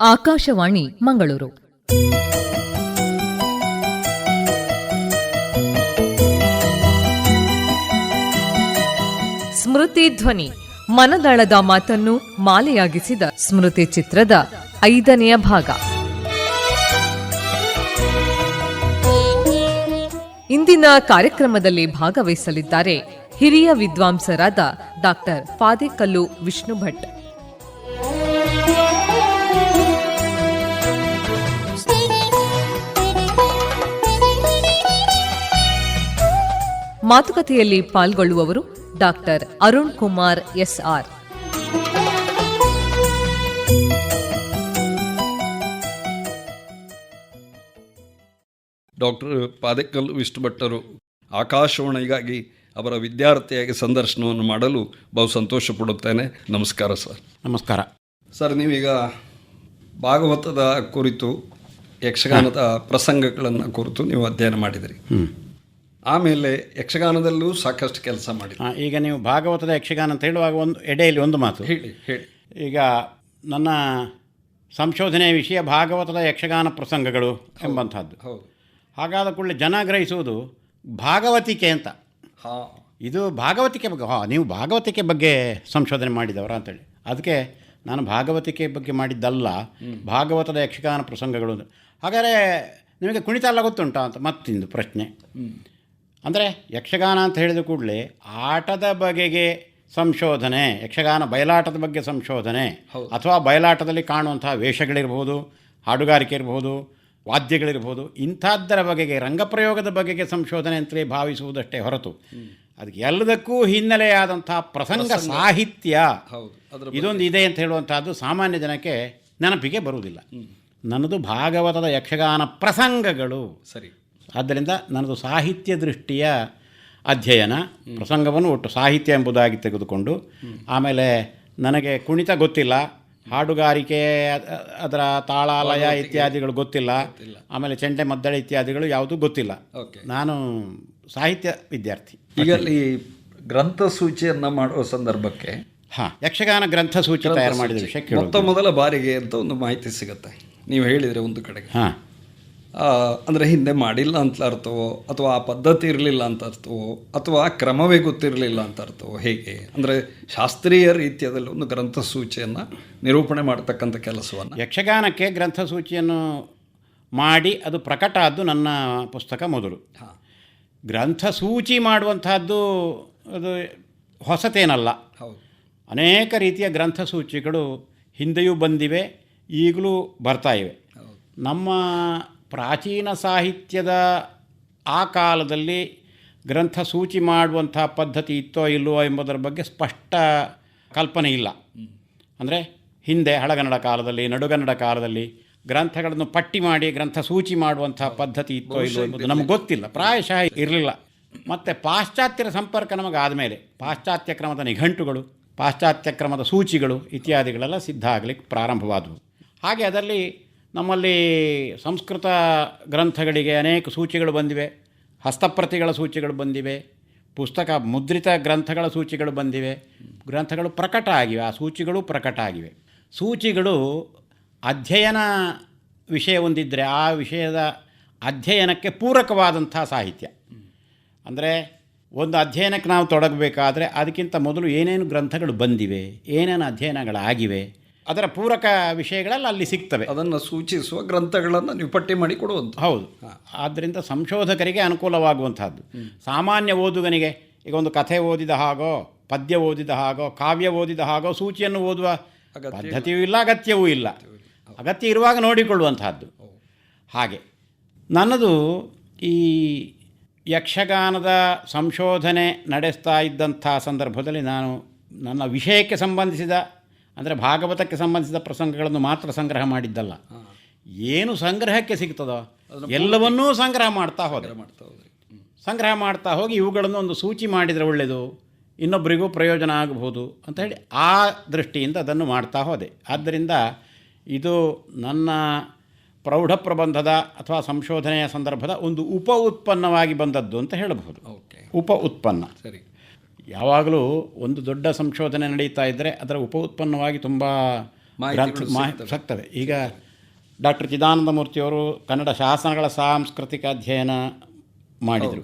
ಆಕಾಶವಾಣಿ ಮಂಗಳೂರು. ಸ್ಮೃತಿ ಧ್ವನಿ. ಮನದಾಳದ ಮಾತನ್ನು ಮಾಲೆಯಾಗಿಸಿದ ಸ್ಮೃತಿ ಚಿತ್ರದ ಐದನೆಯ ಭಾಗ. ಇಂದಿನ ಕಾರ್ಯಕ್ರಮದಲ್ಲಿ ಭಾಗವಹಿಸಲಿದ್ದಾರೆ ಹಿರಿಯ ವಿದ್ವಾಂಸರಾದ ಡಾಕ್ಟರ್ ಫಾದೆಕಲ್ಲು ವಿಷ್ಣು ಭಟ್ ಮಾತುಕತೆಯಲ್ಲಿ ಪಾಲ್ಗೊಳ್ಳುವವರು doctor Arun Kumar SR. Doctor Padekal Vishnu ಭಟ್ಟರು ಆಕಾಶವಾಣಿಗಾಗಿ ಅವರ ವಿದ್ಯಾರ್ಥಿಯಾಗಿ ಸಂದರ್ಶನವನ್ನು ಮಾಡಲು ಬಹು ಸಂತೋಷ ಪಡುತ್ತೇನೆ ನಮಸ್ಕಾರ ಸರ್. ನಮಸ್ಕಾರ. ಸರ್ ನೀವೀಗ ಭಾಗವತದ ಕುರಿತು ಯಕ್ಷಗಾನದ ಪ್ರಸಂಗಗಳನ್ನು ಕುರಿತು ನೀವು ಅಧ್ಯಯನ ಮಾಡಿದಿರಿ. ಆಮೇಲೆ ಯಕ್ಷಗಾನದಲ್ಲೂ ಸಾಕಷ್ಟು ಕೆಲಸ ಮಾಡಿ ಈಗ ನೀವು ಭಾಗವತದ ಯಕ್ಷಗಾನ ಅಂತ ಹೇಳುವಾಗ ಒಂದು ಎಡೆಯಲ್ಲಿ ಒಂದು ಮಾತು. ಹೇಳಿ ಹೇಳಿ. ಈಗ ನನ್ನ ಸಂಶೋಧನೆಯ ವಿಷಯ ಭಾಗವತದ ಯಕ್ಷಗಾನ ಪ್ರಸಂಗಗಳು ಎಂಬಂಥದ್ದು. ಹೌದು. ಹಾಗಾದ ಕೂಡಲೇ ಜನ ಗ್ರಹಿಸುವುದು ಭಾಗವತಿಕೆ ಅಂತ. ಹಾಂ. ಇದು ಭಾಗವತಿಕೆ ಬಗ್ಗೆ ಹಾಂ ನೀವು ಭಾಗವತಿಕೆ ಬಗ್ಗೆ ಸಂಶೋಧನೆ ಮಾಡಿದವರ ಅಂತೇಳಿ. ಅದಕ್ಕೆ ನಾನು ಭಾಗವತಿಕೆ ಬಗ್ಗೆ ಮಾಡಿದ್ದಲ್ಲ ಭಾಗವತದ ಯಕ್ಷಗಾನ ಪ್ರಸಂಗಗಳು. ಹಾಗಾದರೆ ನಿಮಗೆ ಕುಣಿತ ಎಲ್ಲ ಗೊತ್ತುಂಟಾ ಅಂತ ಮತ್ತಿಂದು ಪ್ರಶ್ನೆ. ಅಂದರೆ ಯಕ್ಷಗಾನ ಅಂತ ಹೇಳಿದ ಕೂಡಲೇ ಆಟದ ಬಗೆಗೆ ಸಂಶೋಧನೆ ಯಕ್ಷಗಾನ ಬಯಲಾಟದ ಬಗ್ಗೆ ಸಂಶೋಧನೆ ಅಥವಾ ಬಯಲಾಟದಲ್ಲಿ ಕಾಣುವಂಥ ವೇಷಗಳಿರ್ಬೋದು ಹಾಡುಗಾರಿಕೆ ಇರಬಹುದು ವಾದ್ಯಗಳಿರ್ಬೋದು ಇಂಥದ್ದರ ಬಗೆಗೆ ರಂಗಪ್ರಯೋಗದ ಬಗೆಗೆ ಸಂಶೋಧನೆ ಅಂತಲೇ ಭಾವಿಸುವುದಷ್ಟೇ ಹೊರತು ಅದಕ್ಕೆ ಎಲ್ಲದಕ್ಕೂ ಹಿನ್ನೆಲೆಯಾದಂಥ ಪ್ರಸಂಗ ಸಾಹಿತ್ಯ ಹೌದು ಇದೊಂದು ಇದೆ ಅಂತ ಹೇಳುವಂಥದ್ದು ಸಾಮಾನ್ಯ ಜನಕ್ಕೆ ನೆನಪಿಗೆ ಬರುವುದಿಲ್ಲ. ನನ್ನದು ಭಾಗವತದ ಯಕ್ಷಗಾನ ಪ್ರಸಂಗಗಳು ಸರಿ. ಆದ್ದರಿಂದ ನನ್ನದು ಸಾಹಿತ್ಯ ದೃಷ್ಟಿಯ ಅಧ್ಯಯನ ಪ್ರಸಂಗವನ್ನು ಒಟ್ಟು ಸಾಹಿತ್ಯ ಎಂಬುದಾಗಿ ತೆಗೆದುಕೊಂಡು ಆಮೇಲೆ ನನಗೆ ಕುಣಿತ ಗೊತ್ತಿಲ್ಲ ಹಾಡುಗಾರಿಕೆ ಅದರ ತಾಳಾಲಯ ಇತ್ಯಾದಿಗಳು ಗೊತ್ತಿಲ್ಲ ಆಮೇಲೆ ಚೆಂಡೆ ಮದ್ದಳೆ ಇತ್ಯಾದಿಗಳು ಯಾವುದೂ ಗೊತ್ತಿಲ್ಲ. ಓಕೆ ನಾನು ಸಾಹಿತ್ಯ ವಿದ್ಯಾರ್ಥಿ. ಈಗ ಈ ಗ್ರಂಥಸೂಚಿಯನ್ನು ಮಾಡುವ ಸಂದರ್ಭಕ್ಕೆ ಹಾಂ ಯಕ್ಷಗಾನ ಗ್ರಂಥಸೂಚಿ ತಯಾರು ಮಾಡಿದ ವಿಷಯಕ್ಕೆ ಮೊತ್ತ ಮೊದಲ ಬಾರಿಗೆ ಅಂತ ಒಂದು ಮಾಹಿತಿ ಸಿಗುತ್ತೆ. ನೀವು ಹೇಳಿದರೆ ಒಂದು ಕಡೆಗೆ. ಹಾಂ. ಅಂದ್ರೆ ಹಿಂದೆ ಮಾಡಿಲ್ಲ ಅಂತ ಅರ್ಥವೋ ಅಥವಾ ಆ ಪದ್ಧತಿ ಇರಲಿಲ್ಲ ಅಂತ ಅರ್ಥವೋ ಅಥವಾ ಆ ಕ್ರಮವೇ ಗೊತ್ತಿರಲಿಲ್ಲ ಅಂತ ಅರ್ಥವೋ ಹೇಗೆ? ಅಂದರೆ ಶಾಸ್ತ್ರೀಯ ರೀತಿಯಲ್ಲಿ ಒಂದು ಗ್ರಂಥ ಸೂಚಿಯನ್ನು ನಿರೂಪಣೆ ಮಾಡ್ತಕ್ಕಂಥ ಕೆಲಸವನ್ನು. ಯಕ್ಷಗಾನಕ್ಕೆ ಗ್ರಂಥಸೂಚಿಯನ್ನು ಮಾಡಿ ಅದು ಪ್ರಕಟ ಆದ್ದು ನನ್ನ ಪುಸ್ತಕ ಮೊದಲು. ಹಾಂ. ಗ್ರಂಥ ಸೂಚಿ ಮಾಡುವಂತಹದ್ದು ಅದು ಹೊಸತೇನಲ್ಲ. ಹೌದು. ಅನೇಕ ರೀತಿಯ ಗ್ರಂಥಸೂಚಿಗಳು ಹಿಂದೆಯೂ ಬಂದಿವೆ ಈಗಲೂ ಬರ್ತಾ ಇವೆ. ನಮ್ಮ ಪ್ರಾಚೀನ ಸಾಹಿತ್ಯದ ಆ ಕಾಲದಲ್ಲಿ ಗ್ರಂಥ ಸೂಚಿ ಮಾಡುವಂಥ ಪದ್ಧತಿ ಇತ್ತೋ ಇಲ್ಲವೋ ಎಂಬುದರ ಬಗ್ಗೆ ಸ್ಪಷ್ಟ ಕಲ್ಪನೆ ಇಲ್ಲ. ಅಂದರೆ ಹಿಂದೆ ಹಳಗನ್ನಡ ಕಾಲದಲ್ಲಿ ನಡುಗನ್ನಡ ಕಾಲದಲ್ಲಿ ಗ್ರಂಥಗಳನ್ನು ಪಟ್ಟಿ ಮಾಡಿ ಗ್ರಂಥ ಸೂಚಿ ಮಾಡುವಂಥ ಪದ್ಧತಿ ಇತ್ತೋ ಇಲ್ಲವೋ ಎಂಬುದು ನಮಗೆ ಗೊತ್ತಿಲ್ಲ. ಪ್ರಾಯಶಃ ಇರಲಿಲ್ಲ. ಮತ್ತು ಪಾಶ್ಚಾತ್ಯರ ಸಂಪರ್ಕ ನಮಗೆ ಆದಮೇಲೆ ಪಾಶ್ಚಾತ್ಯ ಕ್ರಮದ ನಿಘಂಟುಗಳು ಪಾಶ್ಚಾತ್ಯ ಕ್ರಮದ ಸೂಚಿಗಳು ಇತ್ಯಾದಿಗಳೆಲ್ಲ ಸಿದ್ಧ ಆಗಲಿಕ್ಕೆ ಪ್ರಾರಂಭವಾದವು. ಹಾಗೆ ಅದರಲ್ಲಿ ನಮ್ಮಲ್ಲಿ ಸಂಸ್ಕೃತ ಗ್ರಂಥಗಳಿಗೆ ಅನೇಕ ಸೂಚಿಗಳು ಬಂದಿವೆ. ಹಸ್ತಪ್ರತಿಗಳ ಸೂಚಿಗಳು ಬಂದಿವೆ. ಪುಸ್ತಕ ಮುದ್ರಿತ ಗ್ರಂಥಗಳ ಸೂಚಿಗಳು ಬಂದಿವೆ. ಗ್ರಂಥಗಳು ಪ್ರಕಟ ಆಗಿವೆ. ಆ ಸೂಚಿಗಳು ಪ್ರಕಟ ಆಗಿವೆ. ಸೂಚಿಗಳು ಅಧ್ಯಯನ ವಿಷಯ ಒಂದಿದ್ದರೆ ಆ ವಿಷಯದ ಅಧ್ಯಯನಕ್ಕೆ ಪೂರಕವಾದಂಥ ಸಾಹಿತ್ಯ. ಅಂದರೆ ಒಂದು ಅಧ್ಯಯನಕ್ಕೆ ನಾವು ತೊಡಗಬೇಕಾದ್ರೆ ಅದಕ್ಕಿಂತ ಮೊದಲು ಏನೇನು ಗ್ರಂಥಗಳು ಬಂದಿವೆ, ಏನೇನು ಅಧ್ಯಯನಗಳಾಗಿವೆ ಅದರ ಪೂರಕ ವಿಷಯಗಳೆಲ್ಲ ಅಲ್ಲಿ ಸಿಗ್ತವೆ. ಅದನ್ನು ಸೂಚಿಸುವ ಗ್ರಂಥಗಳನ್ನು ನೀವು ಪಟ್ಟಿ ಮಾಡಿ ಕೊಡುವಂಥ ಹೌದು. ಆದ್ದರಿಂದ ಸಂಶೋಧಕರಿಗೆ ಅನುಕೂಲವಾಗುವಂತಹದ್ದು ಸಾಮಾನ್ಯ ಓದುಗನಿಗೆ ಈಗ ಒಂದು ಕಥೆ ಓದಿದ ಹಾಗೋ ಪದ್ಯ ಓದಿದ ಹಾಗೋ ಕಾವ್ಯ ಓದಿದ ಹಾಗೋ ಸೂಚಿಯನ್ನು ಓದುವ ಪದ್ಧತಿಯೂ ಇಲ್ಲ ಅಗತ್ಯವೂ ಇಲ್ಲ. ಅಗತ್ಯ ಇರುವಾಗ ನೋಡಿಕೊಳ್ಳುವಂತಹದ್ದು ಹಾಗೆ. ನನ್ನದು ಈ ಯಕ್ಷಗಾನದ ಸಂಶೋಧನೆ ನಡೆಸ್ತಾ ಇದ್ದಂಥ ಸಂದರ್ಭದಲ್ಲಿ ನಾನು ನನ್ನ ವಿಷಯಕ್ಕೆ ಸಂಬಂಧಿಸಿದ ಅಂದರೆ ಭಾಗವತಕ್ಕೆ ಸಂಬಂಧಿಸಿದ ಪ್ರಸಂಗಗಳನ್ನು ಮಾತ್ರ ಸಂಗ್ರಹ ಮಾಡಿದ್ದಲ್ಲ. ಏನು ಸಂಗ್ರಹಕ್ಕೆ ಸಿಗ್ತದೋ ಎಲ್ಲವನ್ನೂ ಸಂಗ್ರಹ ಮಾಡ್ತಾ ಹೋದೆ. ಮಾಡ್ತಾ ಹೋದ್ರಿ. ಸಂಗ್ರಹ ಮಾಡ್ತಾ ಹೋಗಿ ಇವುಗಳನ್ನು ಒಂದು ಸೂಚಿ ಮಾಡಿದರೆ ಒಳ್ಳೆಯದು ಇನ್ನೊಬ್ಬರಿಗೂ ಪ್ರಯೋಜನ ಆಗಬಹುದು ಅಂತ ಹೇಳಿ ಆ ದೃಷ್ಟಿಯಿಂದ ಅದನ್ನು ಮಾಡ್ತಾ ಹೋದೆ. ಆದ್ದರಿಂದ ಇದು ನನ್ನ ಪ್ರೌಢ ಪ್ರಬಂಧದ ಅಥವಾ ಸಂಶೋಧನೆಯ ಸಂದರ್ಭದ ಒಂದು ಉಪ ಉತ್ಪನ್ನವಾಗಿ ಬಂದದ್ದು ಅಂತ ಹೇಳಬಹುದು. ಓಕೆ. ಉಪ ಉತ್ಪನ್ನ. ಸರಿ. ಯಾವಾಗಲೂ ಒಂದು ದೊಡ್ಡ ಸಂಶೋಧನೆ ನಡೀತಾ ಇದ್ದರೆ ಅದರ ಉಪ ಉತ್ಪನ್ನವಾಗಿ ತುಂಬ ಸಿಗ್ತವೆ. ಈಗ ಡಾಕ್ಟರ್ ಚಿದಾನಂದ ಮೂರ್ತಿಯವರು ಕನ್ನಡ ಶಾಸನಗಳ ಸಾಂಸ್ಕೃತಿಕ ಅಧ್ಯಯನ ಮಾಡಿದರು.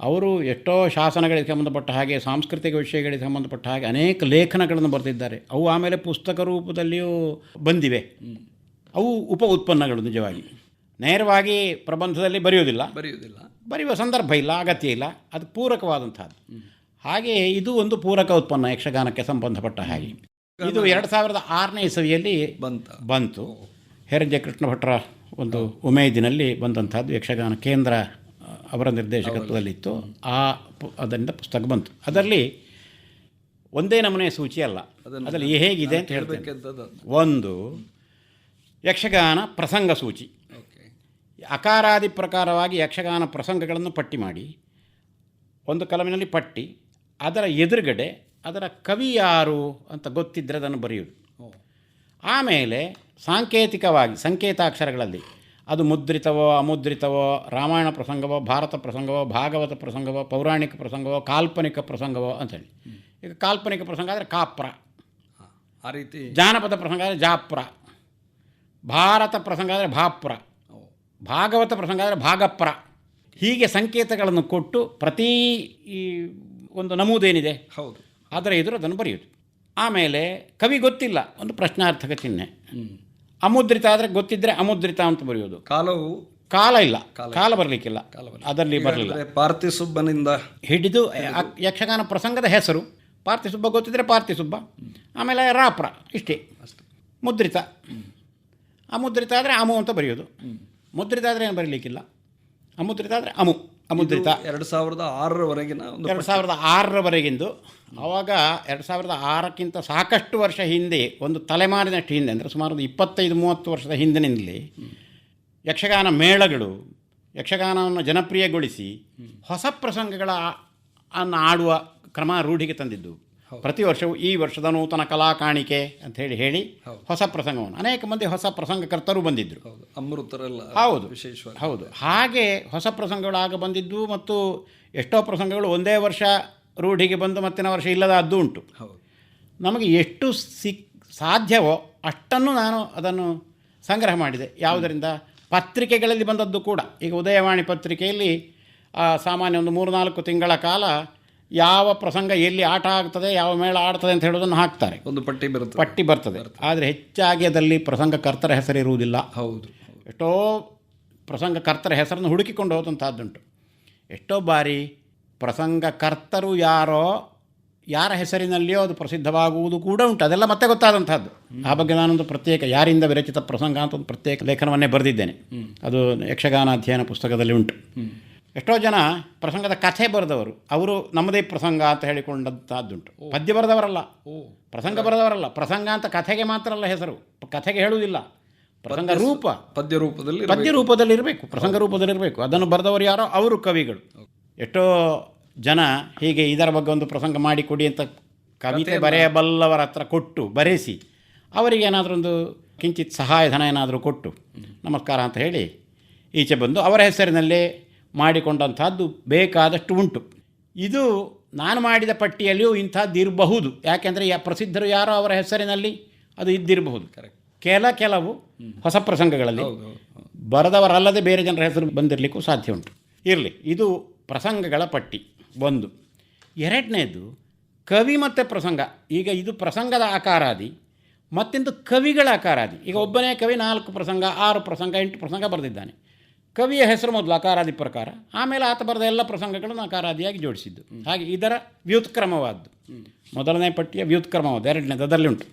ಅವರು ಎಷ್ಟೋ ಶಾಸನಗಳಿಗೆ ಸಂಬಂಧಪಟ್ಟ ಹಾಗೆ ಸಾಂಸ್ಕೃತಿಕ ವಿಷಯಗಳಿಗೆ ಸಂಬಂಧಪಟ್ಟ ಹಾಗೆ ಅನೇಕ ಲೇಖನಗಳನ್ನು ಬರೆದಿದ್ದಾರೆ. ಅವು ಆಮೇಲೆ ಪುಸ್ತಕ ರೂಪದಲ್ಲಿಯೂ ಬಂದಿವೆ. ಅವು ಉಪ ಉತ್ಪನ್ನಗಳು ನಿಜವಾಗಿ. ನೇರವಾಗಿ ಪ್ರಬಂಧದಲ್ಲಿ ಬರೆಯೋದಿಲ್ಲ ಬರೆಯುವುದಿಲ್ಲ. ಬರೆಯುವ ಸಂದರ್ಭ ಇಲ್ಲ ಅಗತ್ಯ ಇಲ್ಲ. ಅದು ಪೂರಕವಾದಂಥದ್ದು. ಹಾಗೆ ಇದು ಒಂದು ಪೂರಕ ಉತ್ಪನ್ನ ಯಕ್ಷಗಾನಕ್ಕೆ ಸಂಬಂಧಪಟ್ಟ ಹಾಗೆ. ಇದು ಎರಡು ಸಾವಿರದ ಆರನೇ ಇಸವಿಯಲ್ಲಿ ಬಂತು. ಬಂತು. ಹೆರಂಜೆ ಕೃಷ್ಣ ಭಟ್ರ ಒಂದು ಉಮೇದಿನಲ್ಲಿ ಬಂದಂಥದ್ದು ಯಕ್ಷಗಾನ ಕೇಂದ್ರ ಅವರ ನಿರ್ದೇಶಕತ್ವದಲ್ಲಿತ್ತು. ಆ ಪು- ಅದರಿಂದ ಪುಸ್ತಕ ಬಂತು. ಅದರಲ್ಲಿ ಒಂದೇ ನಮೂನೆ ಸೂಚಿ ಅಲ್ಲ. ಅದರಲ್ಲಿ ಹೇಗಿದೆ ಅಂತ ಹೇಳ್ತೇನೆ. ಒಂದು ಯಕ್ಷಗಾನ ಪ್ರಸಂಗ ಸೂಚಿ. ಅಕಾರಾದಿ ಪ್ರಕಾರವಾಗಿ ಯಕ್ಷಗಾನ ಪ್ರಸಂಗಗಳನ್ನು ಪಟ್ಟಿ ಮಾಡಿ. ಒಂದು ಕಲಮಿನಲ್ಲಿ ಪಟ್ಟಿ ಅದರ ಎದುರುಗಡೆ ಅದರ ಕವಿ ಯಾರು ಅಂತ ಗೊತ್ತಿದ್ದರೆ ಅದನ್ನು ಬರೆಯುವುದು ಆಮೇಲೆ ಸಾಂಕೇತಿಕವಾಗಿ ಸಂಕೇತಾಕ್ಷರಗಳಲ್ಲಿ ಅದು ಮುದ್ರಿತವೋ ಅಮುದ್ರಿತವೋ ರಾಮಾಯಣ ಪ್ರಸಂಗವೋ ಭಾರತ ಪ್ರಸಂಗವೋ ಭಾಗವತ ಪ್ರಸಂಗವೋ ಪೌರಾಣಿಕ ಪ್ರಸಂಗವೋ ಕಾಲ್ಪನಿಕ ಪ್ರಸಂಗವೋ ಅಂತೇಳಿ. ಈಗ ಕಾಲ್ಪನಿಕ ಪ್ರಸಂಗ ಆದರೆ ಕಾಪ್ರ. ಆ ರೀತಿ. ಜಾನಪದ ಪ್ರಸಂಗ ಆದರೆ ಜಾಪ್ರ. ಭಾರತ ಪ್ರಸಂಗ ಆದರೆ ಭಾಪ್ರ. ಭಾಗವತ ಪ್ರಸಂಗ ಆದರೆ ಭಾಗಪ್ರ. ಹೀಗೆ ಸಂಕೇತಗಳನ್ನು ಕೊಟ್ಟು ಪ್ರತಿ ಈ ಒಂದು ನಮೂದೇನಿದೆ. ಹೌದು. ಅದರ ಎದುರು ಅದನ್ನು ಬರೆಯೋದು ಆಮೇಲೆ ಕವಿ ಗೊತ್ತಿಲ್ಲ. ಒಂದು ಪ್ರಶ್ನಾರ್ಥಕ ಚಿಹ್ನೆ. ಅಮುದ್ರಿತ ಆದರೆ ಗೊತ್ತಿದ್ದರೆ ಅಮುದ್ರಿತ ಅಂತ ಬರೆಯೋದು ಕಾಲವು ಕಾಲ ಇಲ್ಲ. ಕಾಲ ಬರಲಿಕ್ಕಿಲ್ಲ. ಅದರಲ್ಲಿ ಬರಲಿಲ್ಲ. ಪಾರ್ಥಿಸುಬ್ಬನಿಂದ ಹಿಡಿದು ಯಕ್ಷಗಾನ ಪ್ರಸಂಗದ ಹೆಸರು. ಪಾರ್ಥಿಸುಬ್ಬ ಗೊತ್ತಿದ್ದರೆ ಪಾರ್ಥಿಸುಬ್ಬ. ಆಮೇಲೆ ರಾಪ್ರ ಇಷ್ಟೇ. ಮುದ್ರಿತ. ಅಮುದ್ರಿತ ಆದರೆ ಅಮು ಅಂತ ಬರೆಯೋದು ಮುದ್ರಿತ ಆದರೆ ಏನು ಬರೀಲಿಕ್ಕಿಲ್ಲ. ಅಮುದ್ರಿತ ಆದರೆ ಅಮು. ಅಮುದ್ರಿತ ಎರಡು ಸಾವಿರದ ಆರರವರೆಗಿನ ಒಂದು ಎರಡು ಸಾವಿರದ ಆರರವರೆಗಿಂದು. ಆವಾಗ ಎರಡು ಸಾವಿರದ ಆರಕ್ಕಿಂತ ಸಾಕಷ್ಟು ವರ್ಷ ಹಿಂದೆ ಒಂದು ತಲೆಮಾರಿನಷ್ಟು ಹಿಂದೆ ಅಂದರೆ ಸುಮಾರು ಒಂದು ಇಪ್ಪತ್ತೈದು ಮೂವತ್ತು ವರ್ಷದ ಹಿಂದಿನಿಂದಲೇ ಯಕ್ಷಗಾನ ಮೇಳಗಳು ಯಕ್ಷಗಾನವನ್ನು ಜನಪ್ರಿಯಗೊಳಿಸಿ ಹೊಸ ಪ್ರಸಂಗಗಳ ಅನ್ನು ಆಡುವ ಕ್ರಮ ರೂಢಿಗೆ ತಂದಿದ್ದು. ಪ್ರತಿ ವರ್ಷವೂ ಈ ವರ್ಷದ ನೂತನ ಕಲಾ ಕಾಣಿಕೆ ಅಂತ ಹೇಳಿ ಹೇಳಿ ಹೊಸ ಪ್ರಸಂಗವನ್ನು. ಅನೇಕ ಮಂದಿ ಹೊಸ ಪ್ರಸಂಗಕರ್ತರು ಬಂದಿದ್ದರು ಹೌದು. ಅಮೃತರೆಲ್ಲ ಹೌದು. ವಿಶೇಷವಾಗಿ. ಹೌದು. ಹಾಗೆ ಹೊಸ ಪ್ರಸಂಗಗಳಾಗ ಬಂದಿದ್ದು ಮತ್ತು ಎಷ್ಟೋ ಪ್ರಸಂಗಗಳು ಒಂದೇ ವರ್ಷ ರೂಢಿಗೆ ಬಂದು ಮತ್ತಿನ ವರ್ಷ ಇಲ್ಲದ ಅದ್ದು ಉಂಟು. ನಮಗೆ ಎಷ್ಟು ಸಿಕ್ ಸಾಧ್ಯವೋ ಅಷ್ಟನ್ನು ನಾನು ಅದನ್ನು ಸಂಗ್ರಹ ಮಾಡಿದೆ. ಯಾವುದರಿಂದ? ಪತ್ರಿಕೆಗಳಲ್ಲಿ ಬಂದದ್ದು ಕೂಡ. ಈಗ ಉದಯವಾಣಿ ಪತ್ರಿಕೆಯಲ್ಲಿ ಸಾಮಾನ್ಯ ಒಂದು ಮೂರು ನಾಲ್ಕು ತಿಂಗಳ ಕಾಲ ಯಾವ ಪ್ರಸಂಗ ಎಲ್ಲಿ ಆಟ ಆಗ್ತದೆ ಯಾವ ಮೇಳ ಆಡ್ತದೆ ಅಂತ ಹೇಳೋದನ್ನು ಹಾಕ್ತಾರೆ. ಒಂದು ಪಟ್ಟಿ ಬರುತ್ತೆ ಪಟ್ಟಿ ಬರ್ತದೆ. ಆದರೆ ಹೆಚ್ಚಾಗಿ ಅದರಲ್ಲಿ ಪ್ರಸಂಗಕರ್ತರ ಹೆಸರಿರುವುದಿಲ್ಲ ಹೌದು. ಎಷ್ಟೋ ಪ್ರಸಂಗಕರ್ತರ ಹೆಸರನ್ನು ಹುಡುಕಿಕೊಂಡು ಹೋದಂಥದ್ದುಂಟು ಎಷ್ಟೋ ಬಾರಿ ಪ್ರಸಂಗಕರ್ತರು ಯಾರೋ ಯಾರ ಹೆಸರಿನಲ್ಲಿಯೋ ಅದು ಪ್ರಸಿದ್ಧವಾಗುವುದು ಕೂಡ ಉಂಟು. ಅದೆಲ್ಲ ಮತ್ತೆ ಗೊತ್ತಾದಂಥದ್ದು ಆ ಬಗ್ಗೆ ನಾನೊಂದು ಪ್ರತ್ಯೇಕ ಯಾರಿಂದ ವಿರಚಿತ ಪ್ರಸಂಗ ಅಂತ ಒಂದು ಪ್ರತ್ಯೇಕ ಲೇಖನವನ್ನೇ ಬರೆದಿದ್ದೇನೆ. ಅದು ಯಕ್ಷಗಾನ ಅಧ್ಯಯನ ಪುಸ್ತಕದಲ್ಲಿ ಉಂಟು. ಎಷ್ಟೋ ಜನ ಪ್ರಸಂಗದ ಕಥೆ ಬರೆದವರು. ಅವರು ನಮ್ಮದೇ ಪ್ರಸಂಗ ಅಂತ ಹೇಳಿಕೊಂಡಂತಹದ್ದುಂಟು. ಪದ್ಯ ಬರೆದವರಲ್ಲ. ಪ್ರಸಂಗ ಬರೆದವರಲ್ಲ. ಪ್ರಸಂಗ ಅಂತ ಕಥೆಗೆ ಮಾತ್ರ ಅಲ್ಲ ಹೆಸರು. ಕಥೆಗೆ ಹೇಳುವುದಿಲ್ಲ. ಪ್ರಸಂಗ ರೂಪ. ಪದ್ಯ ರೂಪದಲ್ಲಿ ಪದ್ಯ ರೂಪದಲ್ಲಿರಬೇಕು. ಪ್ರಸಂಗ ರೂಪದಲ್ಲಿರಬೇಕು ಅದನ್ನು ಬರೆದವರು ಯಾರೋ? ಅವರು ಕವಿಗಳು. ಎಷ್ಟೋ ಜನ ಹೀಗೆ ಇದರ ಬಗ್ಗೆ ಒಂದು ಪ್ರಸಂಗ ಮಾಡಿಕೊಡಿ ಅಂತ ಕವಿತೆ ಬರೆಯಬಲ್ಲವರ ಹತ್ರ ಕೊಟ್ಟು ಬರೆಸಿ ಅವರಿಗೆ ಏನಾದರೂ ಒಂದು ಕಿಂಚಿತ್ ಸಹಾಯಧನ ಏನಾದರೂ ಕೊಟ್ಟು ನಮಸ್ಕಾರ ಅಂತ ಹೇಳಿ ಈಚೆ ಬಂದು ಅವರ ಹೆಸರಿನಲ್ಲೇ ಮಾಡಿಕೊಂಡಂಥದ್ದು ಬೇಕಾದಷ್ಟು ಉಂಟು. ಇದು ನಾನು ಮಾಡಿದ ಪಟ್ಟಿಯಲ್ಲಿಯೂ ಇಂಥದ್ದು ಇರಬಹುದು. ಯಾಕೆಂದರೆ ಯಾ ಪ್ರಸಿದ್ಧರು ಯಾರೋ ಅವರ ಹೆಸರಿನಲ್ಲಿ ಅದು ಇದ್ದಿರಬಹುದು. ಕೆಲ ಕೆಲವು ಹೊಸ ಪ್ರಸಂಗಗಳಲ್ಲಿ ಬರೆದವರಲ್ಲದೆ ಬೇರೆ ಜನರ ಹೆಸರು ಬಂದಿರಲಿಕ್ಕೂ ಸಾಧ್ಯ ಉಂಟು. ಇರಲಿ ಇದು ಪ್ರಸಂಗಗಳ ಪಟ್ಟಿ ಒಂದು. ಎರಡನೇದು ಕವಿ ಮತ್ತು ಪ್ರಸಂಗ. ಈಗ ಇದು ಪ್ರಸಂಗದ ಆಕಾರಾದಿ ಮತ್ತಿಂದು ಕವಿಗಳ ಆಕಾರಾದಿ. ಈಗ ಒಬ್ಬನೇ ಕವಿ ನಾಲ್ಕು ಪ್ರಸಂಗ ಆರು ಪ್ರಸಂಗ ಎಂಟು ಪ್ರಸಂಗ ಬರೆದಿದ್ದಾನೆ. ಕವಿಯ ಹೆಸರು ಮೊದಲು ಅಕಾರಾದಿ ಪ್ರಕಾರ ಆಮೇಲೆ ಆತ ಬರೆದ ಎಲ್ಲ ಪ್ರಸಂಗಗಳನ್ನು ಅಕಾರಾದಿಯಾಗಿ ಜೋಡಿಸಿದ್ದು. ಹಾಗೆ ಇದರ ವ್ಯುತ್ಕ್ರಮವಾದ್ದು. ಮೊದಲನೇ ಪಟ್ಟಿಯ ವ್ಯುತ್ಕ್ರಮವಾದ ಎರಡನೇದು ಅದರಲ್ಲಿ ಉಂಟು.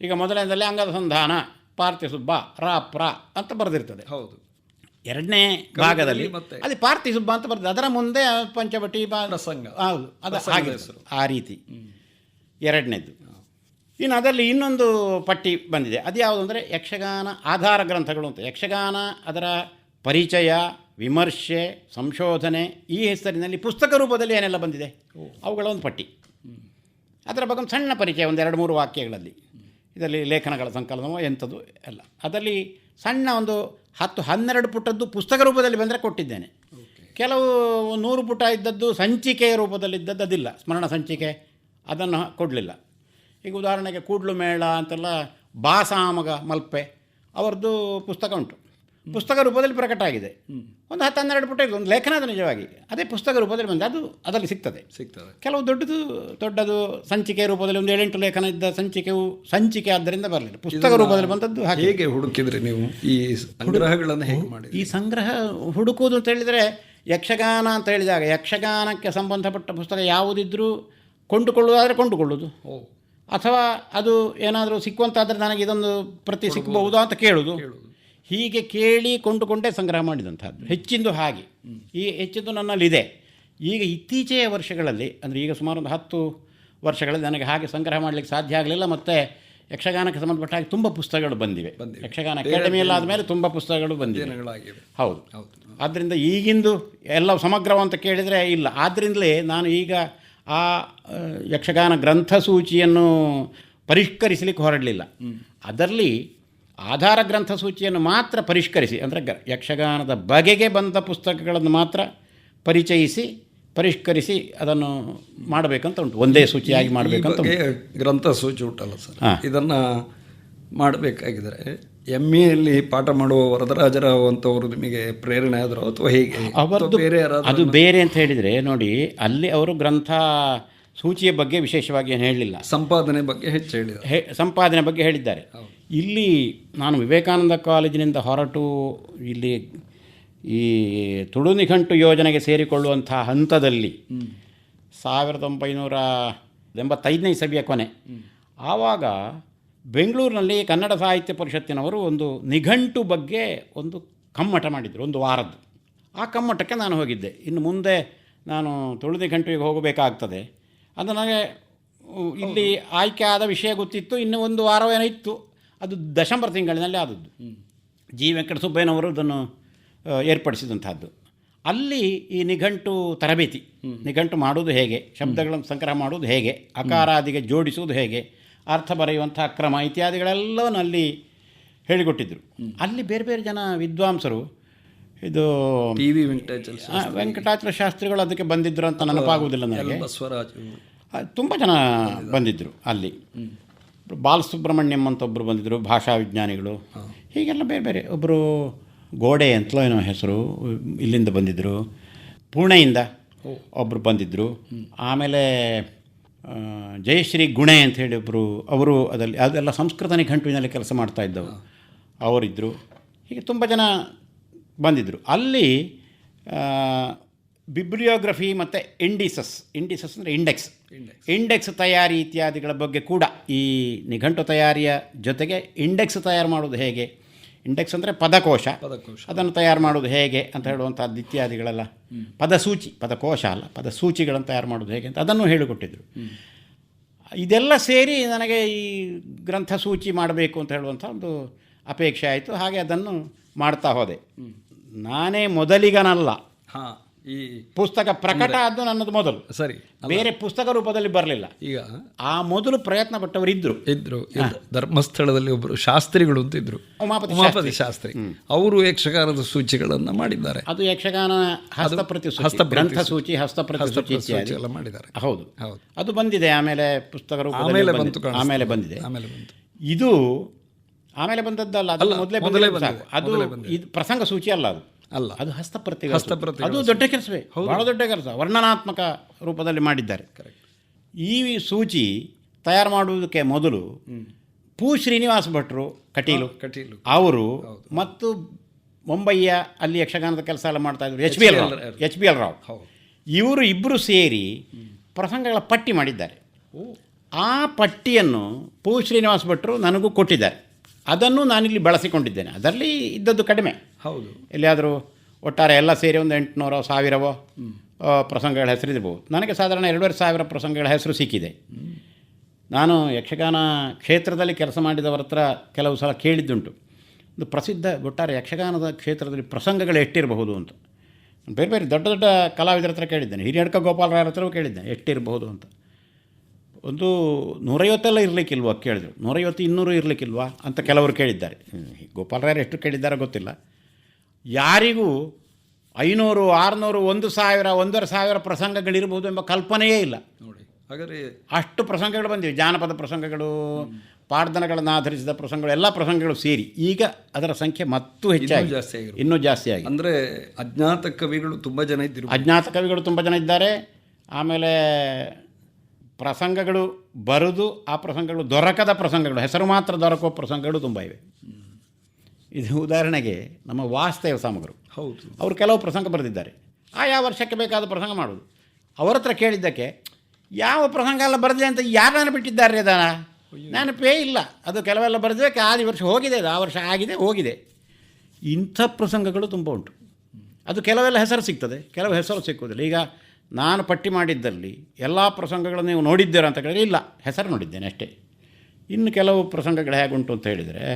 ಈಗ ಮೊದಲನೇದಲ್ಲಿ ಅಂಗದ ಸಂಧಾನ ಪಾರ್ಥಿಸುಬ್ಬ ರಾ ಪ್ರ ಅಂತ ಬರೆದಿರ್ತದೆ. ಹೌದು. ಎರಡನೇ ಭಾಗದಲ್ಲಿ ಅದೇ ಪಾರ್ಥಿಸುಬ್ಬ ಅಂತ ಬರ್ತದೆ ಅದರ ಮುಂದೆ ಪಂಚವಟಿ ಪ್ರಸಂಗ. ಹೌದು ಅದು ಹಾಗೆ ಹೆಸರು. ಆ ರೀತಿ. ಎರಡನೇದು. ಇನ್ನು ಅದರಲ್ಲಿ ಇನ್ನೊಂದು ಪಟ್ಟಿ ಬಂದಿದೆ. ಅದು ಯಾವುದು ಅಂದರೆ ಯಕ್ಷಗಾನ ಆಧಾರ ಗ್ರಂಥಗಳು ಅಂತ. ಯಕ್ಷಗಾನ ಅದರ ಪರಿಚಯ ವಿಮರ್ಶೆ ಸಂಶೋಧನೆ ಈ ಹೆಸರಿನಲ್ಲಿ ಪುಸ್ತಕ ರೂಪದಲ್ಲಿ ಏನೆಲ್ಲ ಬಂದಿದೆ? ಅವುಗಳ ಒಂದು ಪಟ್ಟಿ. ಅದರ ಬಗ್ಗೆ ಒಂದು ಸಣ್ಣ ಪರಿಚಯ ಒಂದು ಎರಡು ಮೂರು ವಾಕ್ಯಗಳಲ್ಲಿ. ಇದರಲ್ಲಿ ಲೇಖನಗಳ ಸಂಕಲನವೋ ಎಂಥದ್ದು ಎಲ್ಲ. ಅದರಲ್ಲಿ ಸಣ್ಣ ಒಂದು ಹತ್ತು ಹನ್ನೆರಡು ಪುಟದ್ದು ಪುಸ್ತಕ ರೂಪದಲ್ಲಿ ಬಂದರೆ ಕೊಟ್ಟಿದ್ದೇನೆ. ಕೆಲವು ನೂರು ಪುಟ ಇದ್ದದ್ದು ಸಂಚಿಕೆಯ ರೂಪದಲ್ಲಿದ್ದದ್ದು ಅದಿಲ್ಲ. ಸ್ಮರಣ ಸಂಚಿಕೆ ಅದನ್ನು ಕೊಡಲಿಲ್ಲ. ಈಗ ಉದಾಹರಣೆಗೆ ಕೂಡ್ಲು ಮೇಳ ಅಂತೆಲ್ಲ ಬಾಸಾಮಗ ಮಲ್ಪೆ ಅವರದ್ದು ಪುಸ್ತಕ ಉಂಟು. ಪುಸ್ತಕ ರೂಪದಲ್ಲಿ ಪ್ರಕಟ ಆಗಿದೆ ಒಂದು ಹತ್ತು ಹನ್ನೆರಡು ಪುಟ ಇದೆ ಒಂದು ಲೇಖನ ಅದು ನಿಜವಾಗಿ. ಅದೇ ಪುಸ್ತಕ ರೂಪದಲ್ಲಿ ಬಂದ ಅದು ಅದರಲ್ಲಿ ಸಿಗ್ತದೆ. ಸಿಗ್ತದೆ. ಕೆಲವು ದೊಡ್ಡದು ದೊಡ್ಡದು ಸಂಚಿಕೆ ರೂಪದಲ್ಲಿ ಒಂದು ಏಳೆಂಟು ಲೇಖನ ಇದ್ದ ಸಂಚಿಕೆವು ಸಂಚಿಕೆ ಆದ್ದರಿಂದ ಬರಲಿಲ್ಲ. ಪುಸ್ತಕ ರೂಪದಲ್ಲಿ ಬಂದದ್ದು ಹೇಗೆ. ಹುಡುಕಿದ್ರಿ ನೀವು? ಈ ಸಂಗ್ರಹಗಳನ್ನು ಹೇಗೆ ಮಾಡಿ ಈ ಸಂಗ್ರಹ ಹುಡುಕುವುದು ಅಂತ ಹೇಳಿದರೆ ಯಕ್ಷಗಾನ ಅಂತ ಹೇಳಿದಾಗ ಯಕ್ಷಗಾನಕ್ಕೆ ಸಂಬಂಧಪಟ್ಟ ಪುಸ್ತಕ ಯಾವುದಿದ್ರೂ ಕೊಂಡುಕೊಳ್ಳುವುದಾದರೆ ಕೊಂಡುಕೊಳ್ಳುವುದು. ಓ. ಅಥವಾ ಅದು ಏನಾದರೂ ಸಿಕ್ಕುವಂತಾದರೆ ನನಗೆ ಇದೊಂದು ಪ್ರತಿ ಸಿಕ್ಕಬಹುದಾ ಅಂತ ಕೇಳುವುದು. ಹೀಗೆ ಕೇಳಿ ಕೊಂಡುಕೊಂಡೇ ಸಂಗ್ರಹ ಮಾಡಿದಂಥದ್ದು. ಹೆಚ್ಚಿಂದು ಹಾಗೆ. ಈ ಹೆಚ್ಚಿಂದು ನನ್ನಲ್ಲಿದೆ. ಈಗ ಇತ್ತೀಚೆಯ ವರ್ಷಗಳಲ್ಲಿ ಅಂದರೆ ಈಗ ಸುಮಾರು ಒಂದು ಹತ್ತು ವರ್ಷಗಳಲ್ಲಿ ನನಗೆ ಹಾಗೆ ಸಂಗ್ರಹ ಮಾಡಲಿಕ್ಕೆ ಸಾಧ್ಯ ಆಗಲಿಲ್ಲ ಮತ್ತು ಯಕ್ಷಗಾನಕ್ಕೆ ಸಂಬಂಧಪಟ್ಟ ಹಾಗೆ ತುಂಬ ಪುಸ್ತಕಗಳು ಬಂದಿವೆ. ಯಕ್ಷಗಾನ ಅಕಾಡೆಮಿಯಲ್ಲಿ ಆದಮೇಲೆ ತುಂಬ ಪುಸ್ತಕಗಳು ಬಂದಿವೆ. ಹೌದು. ಹೌದು. ಆದ್ದರಿಂದ ಈಗಿಂದು ಎಲ್ಲ ಸಮಗ್ರವ ಅಂತ ಕೇಳಿದರೆ ಇಲ್ಲ. ಆದ್ದರಿಂದಲೇ ನಾನು ಈಗ ಆ ಆ, ಯಕ್ಷಗಾನ ಗ್ರಂಥಸೂಚಿಯನ್ನು ಪರಿಷ್ಕರಿಸಲಿಕ್ಕೆ ಹೊರಡಲಿಲ್ಲ. ಅದರಲ್ಲಿ ಆಧಾರ ಗ್ರಂಥ ಸೂಚಿಯನ್ನು ಮಾತ್ರ ಪರಿಷ್ಕರಿಸಿ ಅಂದರೆ ಗ ಯಕ್ಷಗಾನದ ಬಗೆಗೆ ಬಂದ ಪುಸ್ತಕಗಳನ್ನು ಮಾತ್ರ ಪರಿಚಯಿಸಿ ಪರಿಷ್ಕರಿಸಿ ಅದನ್ನು ಮಾಡಬೇಕಂತ ಉಂಟು. ಒಂದೇ ಸೂಚಿಯಾಗಿ ಮಾಡಬೇಕಂತ ಗ್ರಂಥ ಸೂಚಿ ಉಂಟಲ್ಲ ಸರ್. ಇದನ್ನು ಮಾಡಬೇಕಾಗಿದ್ರೆ ಎಂ ಎಲ್ಲಿ ಪಾಠ ಮಾಡುವ ವರದರಾಜರಾವ್ ಅಂತವರು ನಿಮಗೆ ಪ್ರೇರಣೆ ಆದರೂ ಅಥವಾ ಹೇಗೆ? ಅವರದ್ದು ಬೇರೆ ಅದು ಬೇರೆ ಅಂತ ಹೇಳಿದರೆ ನೋಡಿ ಅಲ್ಲಿ ಅವರು ಗ್ರಂಥ ಸೂಚಿಯ ಬಗ್ಗೆ ವಿಶೇಷವಾಗಿ ಏನು ಹೇಳಲಿಲ್ಲ ಸಂಪಾದನೆ ಬಗ್ಗೆ ಹೆಚ್ಚು ಹೇಳಿದ. ಹೇ ಸಂಪಾದನೆ ಬಗ್ಗೆ ಹೇಳಿದ್ದಾರೆ. ಇಲ್ಲಿ ನಾನು ವಿವೇಕಾನಂದ ಕಾಲೇಜಿನಿಂದ ಹೊರಟು ಇಲ್ಲಿ ಈ ತುಳು ನಿಘಂಟು ಯೋಜನೆಗೆ ಸೇರಿಕೊಳ್ಳುವಂಥ ಹಂತದಲ್ಲಿ ಸಾವಿರದ ಒಂಬೈನೂರ ಎಂಬತ್ತೈದನೇ ಸವಿಯ ಕೊನೆ. ಆವಾಗ ಬೆಂಗಳೂರಿನಲ್ಲಿ ಕನ್ನಡ ಸಾಹಿತ್ಯ ಪರಿಷತ್ತಿನವರು ಒಂದು ನಿಘಂಟು ಬಗ್ಗೆ ಒಂದು ಕಮ್ಮಟ ಮಾಡಿದರು ಒಂದು ವಾರದ್ದು. ಆ ಕಮ್ಮಟಕ್ಕೆ ನಾನು ಹೋಗಿದ್ದೆ. ಇನ್ನು ಮುಂದೆ ನಾನು ತುಳು ನಿಘಂಟುವಿಗೆ ಹೋಗಬೇಕಾಗ್ತದೆ. ಅದು ನನಗೆ ಇಲ್ಲಿ ಆಯ್ಕೆ ಆದ ವಿಷಯ ಗೊತ್ತಿತ್ತು. ಇನ್ನು ಒಂದು ವಾರವೇನೋ ಇತ್ತು. ಅದು ದಶಂಬರ್ ತಿಂಗಳಿನಲ್ಲಿ ಆದದ್ದು. ಜಿ ವೆಂಕಟ ಸುಬ್ಬಯ್ಯನವರು ಅದನ್ನು ಏರ್ಪಡಿಸಿದಂಥದ್ದು. ಅಲ್ಲಿ ಈ ನಿಘಂಟು ತರಬೇತಿ ನಿಘಂಟು ಮಾಡುವುದು ಹೇಗೆ ಶಬ್ದಗಳನ್ನು ಸಂಗ್ರಹ ಮಾಡುವುದು ಹೇಗೆ ಅಕಾರಾದಿಗೆ ಜೋಡಿಸುವುದು ಹೇಗೆ ಅರ್ಥ ಬರೆಯುವಂಥ ಕ್ರಮ ಇತ್ಯಾದಿಗಳೆಲ್ಲವನ್ನು ಅಲ್ಲಿ ಹೇಳಿಕೊಟ್ಟಿದ್ದರು ಅಲ್ಲಿ ಬೇರೆ ಬೇರೆ ಜನ ವಿದ್ವಾಂಸರು ಇದು ಟಿ ವಿ ವೆಂಕಟಾಚಲ ವೆಂಕಟಾಚಲ ಶಾಸ್ತ್ರಿಗಳು ಅದಕ್ಕೆ ಬಂದಿದ್ದರು ಅಂತ ನೆನಪಾಗುವುದಿಲ್ಲ ನನಗೆ. ಬಸವರಾಜ್ ತುಂಬ ಜನ ಬಂದಿದ್ದರು. ಅಲ್ಲಿ. ಬಾಲಸುಬ್ರಹ್ಮಣ್ಯಂ ಅಂತ ಒಬ್ಬರು ಬಂದಿದ್ದರು ಭಾಷಾ ವಿಜ್ಞಾನಿಗಳು. ಹೀಗೆಲ್ಲ ಬೇರೆ ಬೇರೆ. ಒಬ್ಬರು ಗೋಡೆ ಅಂತಲೋ ಏನೋ ಹೆಸರು ಇಲ್ಲಿಂದ ಬಂದಿದ್ದರು ಪುಣೆಯಿಂದ ಒಬ್ಬರು ಬಂದಿದ್ದರು ಆಮೇಲೆ ಜಯಶ್ರೀ ಗುಣೆ ಅಂತ ಹೇಳಿ ಒಬ್ಬರು ಅವರು ಅದರಲ್ಲಿ ಅದೆಲ್ಲ ಸಂಸ್ಕೃತ ನಿಘಂಟುವಿನಲ್ಲಿ ಕೆಲಸ ಮಾಡ್ತಾ ಇದ್ದವು. ಅವರಿದ್ದರು ಹೀಗೆ ತುಂಬ ಜನ ಬಂದಿದ್ದರು ಅಲ್ಲಿ ಬಿಬ್ರಿಯೋಗ್ರಫಿ ಮತ್ತು ಇಂಡಿಸಸ್ ಇಂಡಿಸಸ್ ಅಂದರೆ ಇಂಡೆಕ್ಸ್ ಇಂಡೆಕ್ಸ್ ತಯಾರಿ ಇತ್ಯಾದಿಗಳ ಬಗ್ಗೆ ಕೂಡ ಈ ನಿಘಂಟು ತಯಾರಿಯ ಜೊತೆಗೆ ಇಂಡೆಕ್ಸ್ ತಯಾರು ಮಾಡೋದು ಹೇಗೆ? ಇಂಡೆಕ್ಸ್ ಅಂದರೆ ಪದಕೋಶ. ಪದಕೋಶ. ಅದನ್ನು ತಯಾರು ಮಾಡೋದು ಹೇಗೆ ಅಂತ ಹೇಳುವಂಥದ್ದು ಇತ್ಯಾದಿಗಳೆಲ್ಲ. ಪದಸೂಚಿ ಪದಕೋಶ ಅಲ್ಲ ಪದಸೂಚಿಗಳನ್ನು ತಯಾರು ಮಾಡೋದು ಹೇಗೆ ಅಂತ ಅದನ್ನು ಹೇಳಿಕೊಟ್ಟಿದ್ದರು ಇದೆಲ್ಲ ಸೇರಿ ನನಗೆ ಈ ಗ್ರಂಥಸೂಚಿ ಮಾಡಬೇಕು ಅಂತ ಹೇಳುವಂಥ ಒಂದು ಅಪೇಕ್ಷೆ ಆಯಿತು. ಹಾಗೆ ಅದನ್ನು ಮಾಡ್ತಾ ಹೋದೆ. ನಾನೇ ಮೊದಲಿಗನಲ್ಲ. ಹಾ ಈ ಪುಸ್ತಕ ಪ್ರಕಟ ಆದ್ದು ನನ್ನದು ಮೊದಲು. ಸರಿ ಬೇರೆ ಪುಸ್ತಕ ರೂಪದಲ್ಲಿ ಬರಲಿಲ್ಲ. ಈಗ? ಆ ಮೊದಲು ಪ್ರಯತ್ನ ಪಟ್ಟವರು ಇದ್ರು ಇದ್ರು. ಧರ್ಮಸ್ಥಳದಲ್ಲಿ ಒಬ್ಬರು ಶಾಸ್ತ್ರಿಗಳು ಅಂತ ಇದ್ರು. ಉಮಾಪತಿ ಶಾಸ್ತ್ರಿ. ಅವರು ಯಕ್ಷಗಾನದ ಸೂಚಿಗಳನ್ನ ಮಾಡಿದ್ದಾರೆ. ಅದು ಯಕ್ಷಗಾನ ಹಸ್ತಪ್ರತಿ ಹಸ್ತ ಹಸ್ತಪ್ರತಿ ಗ್ರಂಥ ಸೂಚಿ ಹಸ್ತಪ್ರತಿ ಸೂಚಿ ಎಲ್ಲ ಮಾಡಿದ್ದಾರೆ. ಹೌದು. ಹೌದು. ಅದು ಬಂದಿದೆ ಆಮೇಲೆ ಪುಸ್ತಕ ರೂಪದಲ್ಲಿ ಆಮೇಲೆ. ಬಂತು ಆಮೇಲೆ ಬಂದಿದೆ. ಆಮೇಲೆ ಬಂತು. ಇದು ಆಮೇಲೆ ಬಂದದ್ದಲ್ಲ ಅದು ಮೊದಲೇ ಮೊದಲೇ. ಸಾಕು. ಅದು ಇದು ಪ್ರಸಂಗ ಸೂಚಿ ಅಲ್ಲ ಅದು. ಅಲ್ಲ. ಅದು ಹಸ್ತಪ್ರತಿ ಹಸ್ತಪ್ರತಿ ಅದು ದೊಡ್ಡ ಕೆಲಸವೇ ಬಹಳ ದೊಡ್ಡ ಕೆಲಸ. ವರ್ಣನಾತ್ಮಕ ರೂಪದಲ್ಲಿ ಮಾಡಿದ್ದಾರೆ. ಈ ಸೂಚಿ ತಯಾರು ಮಾಡುವುದಕ್ಕೆ ಮೊದಲು ಪೂ ಶ್ರೀನಿವಾಸ ಭಟ್ರು ಕಟೀಲು ಕಟೀಲು. ಅವರು ಮತ್ತು ಮುಂಬಯ್ಯ ಅಲ್ಲಿ ಯಕ್ಷಗಾನದ ಕೆಲಸ ಎಲ್ಲ ಮಾಡ್ತಾ ಇದ್ರು. H B L Rao. H B L Rao. ಇವರು ಇಬ್ಬರು ಸೇರಿ ಪ್ರಸಂಗಗಳ ಪಟ್ಟಿ ಮಾಡಿದ್ದಾರೆ. ಆ ಪಟ್ಟಿಯನ್ನು ಪೂ ಶ್ರೀನಿವಾಸ ಭಟ್ರು ನನಗೂ ಕೊಟ್ಟಿದ್ದಾರೆ. ಅದನ್ನು ನಾನಿಲ್ಲಿ ಬಳಸಿಕೊಂಡಿದ್ದೇನೆ. ಅದರಲ್ಲಿ ಇದ್ದದ್ದು ಕಡಿಮೆ. ಹೌದು. ಎಲ್ಲಿಯಾದರೂ ಒಟ್ಟಾರೆ ಎಲ್ಲ ಸೇರಿ ಒಂದು ಎಂಟುನೂರೋ ಸಾವಿರವೋ ಪ್ರಸಂಗಗಳ ಹೆಸರಿರ್ಬೋದು. ನನಗೆ ಸಾಧಾರಣ ಎರಡೂವರೆ ಸಾವಿರ ಪ್ರಸಂಗಗಳ ಹೆಸರು ಸಿಕ್ಕಿದೆ. ನಾನು ಯಕ್ಷಗಾನ ಕ್ಷೇತ್ರದಲ್ಲಿ ಕೆಲಸ ಮಾಡಿದವರ ಹತ್ರ ಕೆಲವು ಸಲ ಕೇಳಿದ್ದುಂಟು. ಒಂದು ಪ್ರಸಿದ್ಧ ಒಟ್ಟಾರೆ ಯಕ್ಷಗಾನದ ಕ್ಷೇತ್ರದಲ್ಲಿ ಪ್ರಸಂಗಗಳು ಎಷ್ಟಿರಬಹುದು ಅಂತ. ಬೇರೆ ಬೇರೆ ದೊಡ್ಡ ದೊಡ್ಡ ಕಲಾವಿದರ ಹತ್ರ ಕೇಳಿದ್ದೇನೆ. ಹಿರಿಯಡ್ಕ ಗೋಪಾಲರಾಯರ ಹತ್ರವೂ ಕೇಳಿದ್ದೇನೆ. ಎಷ್ಟಿರಬಹುದು ಅಂತ. ಒಂದು ನೂರೈವತ್ತೆಲ್ಲ ಇರಲಿಕ್ಕಿಲ್ವಾ ಕೇಳಿದ್ರು. ನೂರೈವತ್ತು ಇನ್ನೂರು ಇರಲಿಕ್ಕಿಲ್ವಾ ಅಂತ ಕೆಲವರು ಕೇಳಿದ್ದಾರೆ. ಗೋಪಾಲರಾಯರು ಎಷ್ಟು ಕೇಳಿದ್ದಾರೆ ಗೊತ್ತಿಲ್ಲ. ಯಾರಿಗೂ ಐನೂರು ಆರುನೂರು ಒಂದು ಸಾವಿರ ಒಂದೂವರೆ ಸಾವಿರ ಪ್ರಸಂಗಗಳಿರ್ಬೋದು ಎಂಬ ಕಲ್ಪನೆಯೇ ಇಲ್ಲ. ನೋಡಿ ಹಾಗಾದರೆ ಅಷ್ಟು ಪ್ರಸಂಗಗಳು ಬಂದಿವೆ. ಜಾನಪದ ಪ್ರಸಂಗಗಳು ಪಾಡ್ದನಗಳನ್ನು ಆಧರಿಸಿದ ಪ್ರಸಂಗಗಳು ಎಲ್ಲ ಪ್ರಸಂಗಗಳು ಸೇರಿ. ಈಗ ಅದರ ಸಂಖ್ಯೆ ಮತ್ತೂ ಹೆಚ್ಚಾಗಿ ಜಾಸ್ತಿ ಆಗಿದೆ ಇನ್ನೂ ಜಾಸ್ತಿ ಆಗಿದೆ. ಅಂದ್ರೆ ಅಜ್ಞಾತ ಕವಿಗಳು ತುಂಬ ಜನ ಇದ್ದರು ಅಜ್ಞಾತ ಕವಿಗಳು ತುಂಬ ಜನ ಇದ್ದಾರೆ. ಆಮೇಲೆ ಪ್ರಸಂಗಗಳು ಬರೆದು ಆ ಪ್ರಸಂಗಗಳು ದೊರಕದ ಪ್ರಸಂಗಗಳು ಹೆಸರು ಮಾತ್ರ ದೊರಕುವ ಪ್ರಸಂಗಗಳು ತುಂಬ ಇವೆ. ಇದು ಉದಾಹರಣೆಗೆ ನಮ್ಮ ವಾಸ್ತವ ಸಾಮಗ್ರು. ಹೌದು. ಅವರು ಕೆಲವು ಪ್ರಸಂಗ ಬರೆದಿದ್ದಾರೆ. ಆಯಾ ವರ್ಷಕ್ಕೆ ಬೇಕಾದ ಪ್ರಸಂಗ ಮಾಡೋದು? ಅವರ ಹತ್ರ ಕೇಳಿದ್ದಕ್ಕೆ ಯಾವ ಪ್ರಸಂಗ ಎಲ್ಲ ಬರೆದಿದೆ ಅಂತ ಯಾರನ್ನ ಬಿಟ್ಟಿದ್ದಾರೆ ಅದನ್ನು ಪೇ ಇಲ್ಲ. ಅದು ಕೆಲವೆಲ್ಲ ಬರೆದಕ್ಕೆ ಆ ವರ್ಷ ಹೋಗಿದೆ ಅದು ಆ ವರ್ಷ ಆಗಿದೆ ಹೋಗಿದೆ. ಇಂಥ ಪ್ರಸಂಗಗಳು ತುಂಬ ಉಂಟು. ಅದು ಕೆಲವೆಲ್ಲ ಹೆಸರು ಸಿಗ್ತದೆ ಕೆಲವು ಹೆಸರು ಸಿಕ್ಕೋದಿಲ್ಲ ಈಗ ನಾನು ಪಟ್ಟಿ ಮಾಡಿದ್ದಲ್ಲಿ ಎಲ್ಲ ಪ್ರಸಂಗಗಳನ್ನು ನೀವು ನೋಡಿದ್ದೀರಾ ಅಂತ ಕೇಳಿದರೆ ಇಲ್ಲ ಹೆಸರು ನೋಡಿದ್ದೇನೆ ಅಷ್ಟೇ. ಇನ್ನು ಕೆಲವು ಪ್ರಸಂಗಗಳು ಹೇಗುಂಟು ಅಂತ ಹೇಳಿದರೆ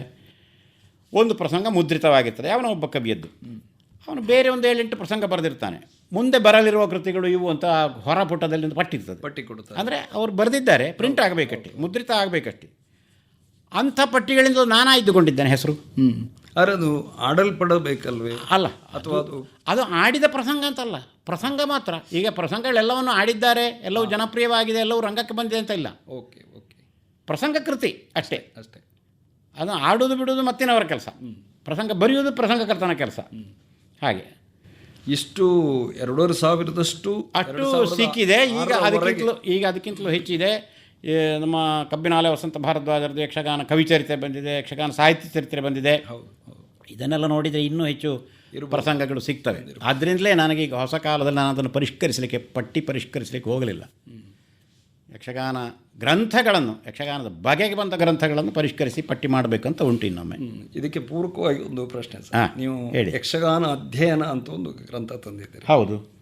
ಒಂದು ಪ್ರಸಂಗ ಮುದ್ರಿತವಾಗಿರ್ತದೆ ಅವನ ಒಬ್ಬ ಕವಿಯದ್ದು. ಅವನು ಬೇರೆ ಒಂದು ಏಳೆಂಟು ಪ್ರಸಂಗ ಬರೆದಿರ್ತಾನೆ. ಮುಂದೆ ಬರಲಿರುವ ಕೃತಿಗಳು ಇವು ಅಂತ ಹೊರ ಪುಟದಲ್ಲಿ ಒಂದು ಪಟ್ಟಿರ್ತದೆ. ಪಟ್ಟಿ ಕೊಡುತ್ತೆ ಅಂದರೆ ಅವರು ಬರೆದಿದ್ದಾರೆ ಪ್ರಿಂಟ್ ಆಗಬೇಕಷ್ಟೆ ಮುದ್ರಿತ ಆಗಬೇಕಷ್ಟೆ. ಅಂಥ ಪಟ್ಟಿಗಳಿಂದ ನಾನಾ ಇದ್ದುಕೊಂಡಿದ್ದೇನೆ ಹೆಸರು. ಆದ್ರೆ ಅದು ಆಡಲ್ಪಡಬೇಕಲ್ವೇ? ಅಲ್ಲ ಅಥವಾ ಅದು ಅದು ಆಡಿದ ಪ್ರಸಂಗ ಅಂತಲ್ಲ. ಪ್ರಸಂಗ ಮಾತ್ರ. ಈಗ ಪ್ರಸಂಗಗಳೆಲ್ಲವನ್ನು ಆಡಿದ್ದಾರೆ ಎಲ್ಲವೂ ಜನಪ್ರಿಯವಾಗಿದೆ ಎಲ್ಲವೂ ರಂಗಕ್ಕೆ ಬಂದಿದೆ ಅಂತ ಇಲ್ಲ. Okay okay. ಪ್ರಸಂಗ ಕೃತಿ ಅಷ್ಟೇ. ಅಷ್ಟೇ ಅದು ಆಡೋದು ಬಿಡೋದು ಮತ್ತಿನವರ ಕೆಲಸ. ಪ್ರಸಂಗ ಬರೆಯುವುದು ಪ್ರಸಂಗಕರ್ತನ ಕೆಲಸ. ಹಾಗೆ. ಇಷ್ಟು ಎರಡೂವರೆ ಸಾವಿರದಷ್ಟು ಅಷ್ಟು ಸಿಕ್ಕಿದೆ. ಈಗ ಅದಕ್ಕಿಂತಲೂ ಈಗ ಅದಕ್ಕಿಂತಲೂ ಹೆಚ್ಚಿದೆ. ನಮ್ಮ ಕಬ್ಬಿನಾಲೆ ವಸಂತ ಭಾರದ್ವಾಜರದ್ದು ಯಕ್ಷಗಾನ ಕವಿಚರಿತ್ರೆ ಬಂದಿದೆ ಯಕ್ಷಗಾನ ಸಾಹಿತ್ಯ ಚರಿತ್ರೆ ಬಂದಿದೆ. ಇದನ್ನೆಲ್ಲ ನೋಡಿದರೆ ಇನ್ನೂ ಹೆಚ್ಚು ಪ್ರಸಂಗಗಳು ಸಿಗ್ತವೆ. ಆದ್ದರಿಂದಲೇ ನನಗೆ ಈಗ ಹೊಸ ಕಾಲದಲ್ಲಿ ನಾನು ಅದನ್ನು ಪರಿಷ್ಕರಿಸಲಿಕ್ಕೆ ಪಟ್ಟಿ ಪರಿಷ್ಕರಿಸಲಿಕ್ಕೆ ಹೋಗಲಿಲ್ಲ. ಯಕ್ಷಗಾನ ಗ್ರಂಥಗಳನ್ನು ಯಕ್ಷಗಾನದ ಬಗೆಗೆ ಬಂದ ಗ್ರಂಥಗಳನ್ನು ಪರಿಷ್ಕರಿಸಿ ಪಟ್ಟಿ ಮಾಡಬೇಕಂತ ಉಂಟು ಇನ್ನೊಮ್ಮೆ. ಇದಕ್ಕೆ ಪೂರಕವಾಗಿ ಒಂದು ಪ್ರಶ್ನೆ ಸರ್. ನೀವು ಹೇಳಿ. ಯಕ್ಷಗಾನ ಅಧ್ಯಯನ ಅಂತ ಒಂದು ಗ್ರಂಥ ತಂದಿದ್ದೀರಿ. ಹೌದು.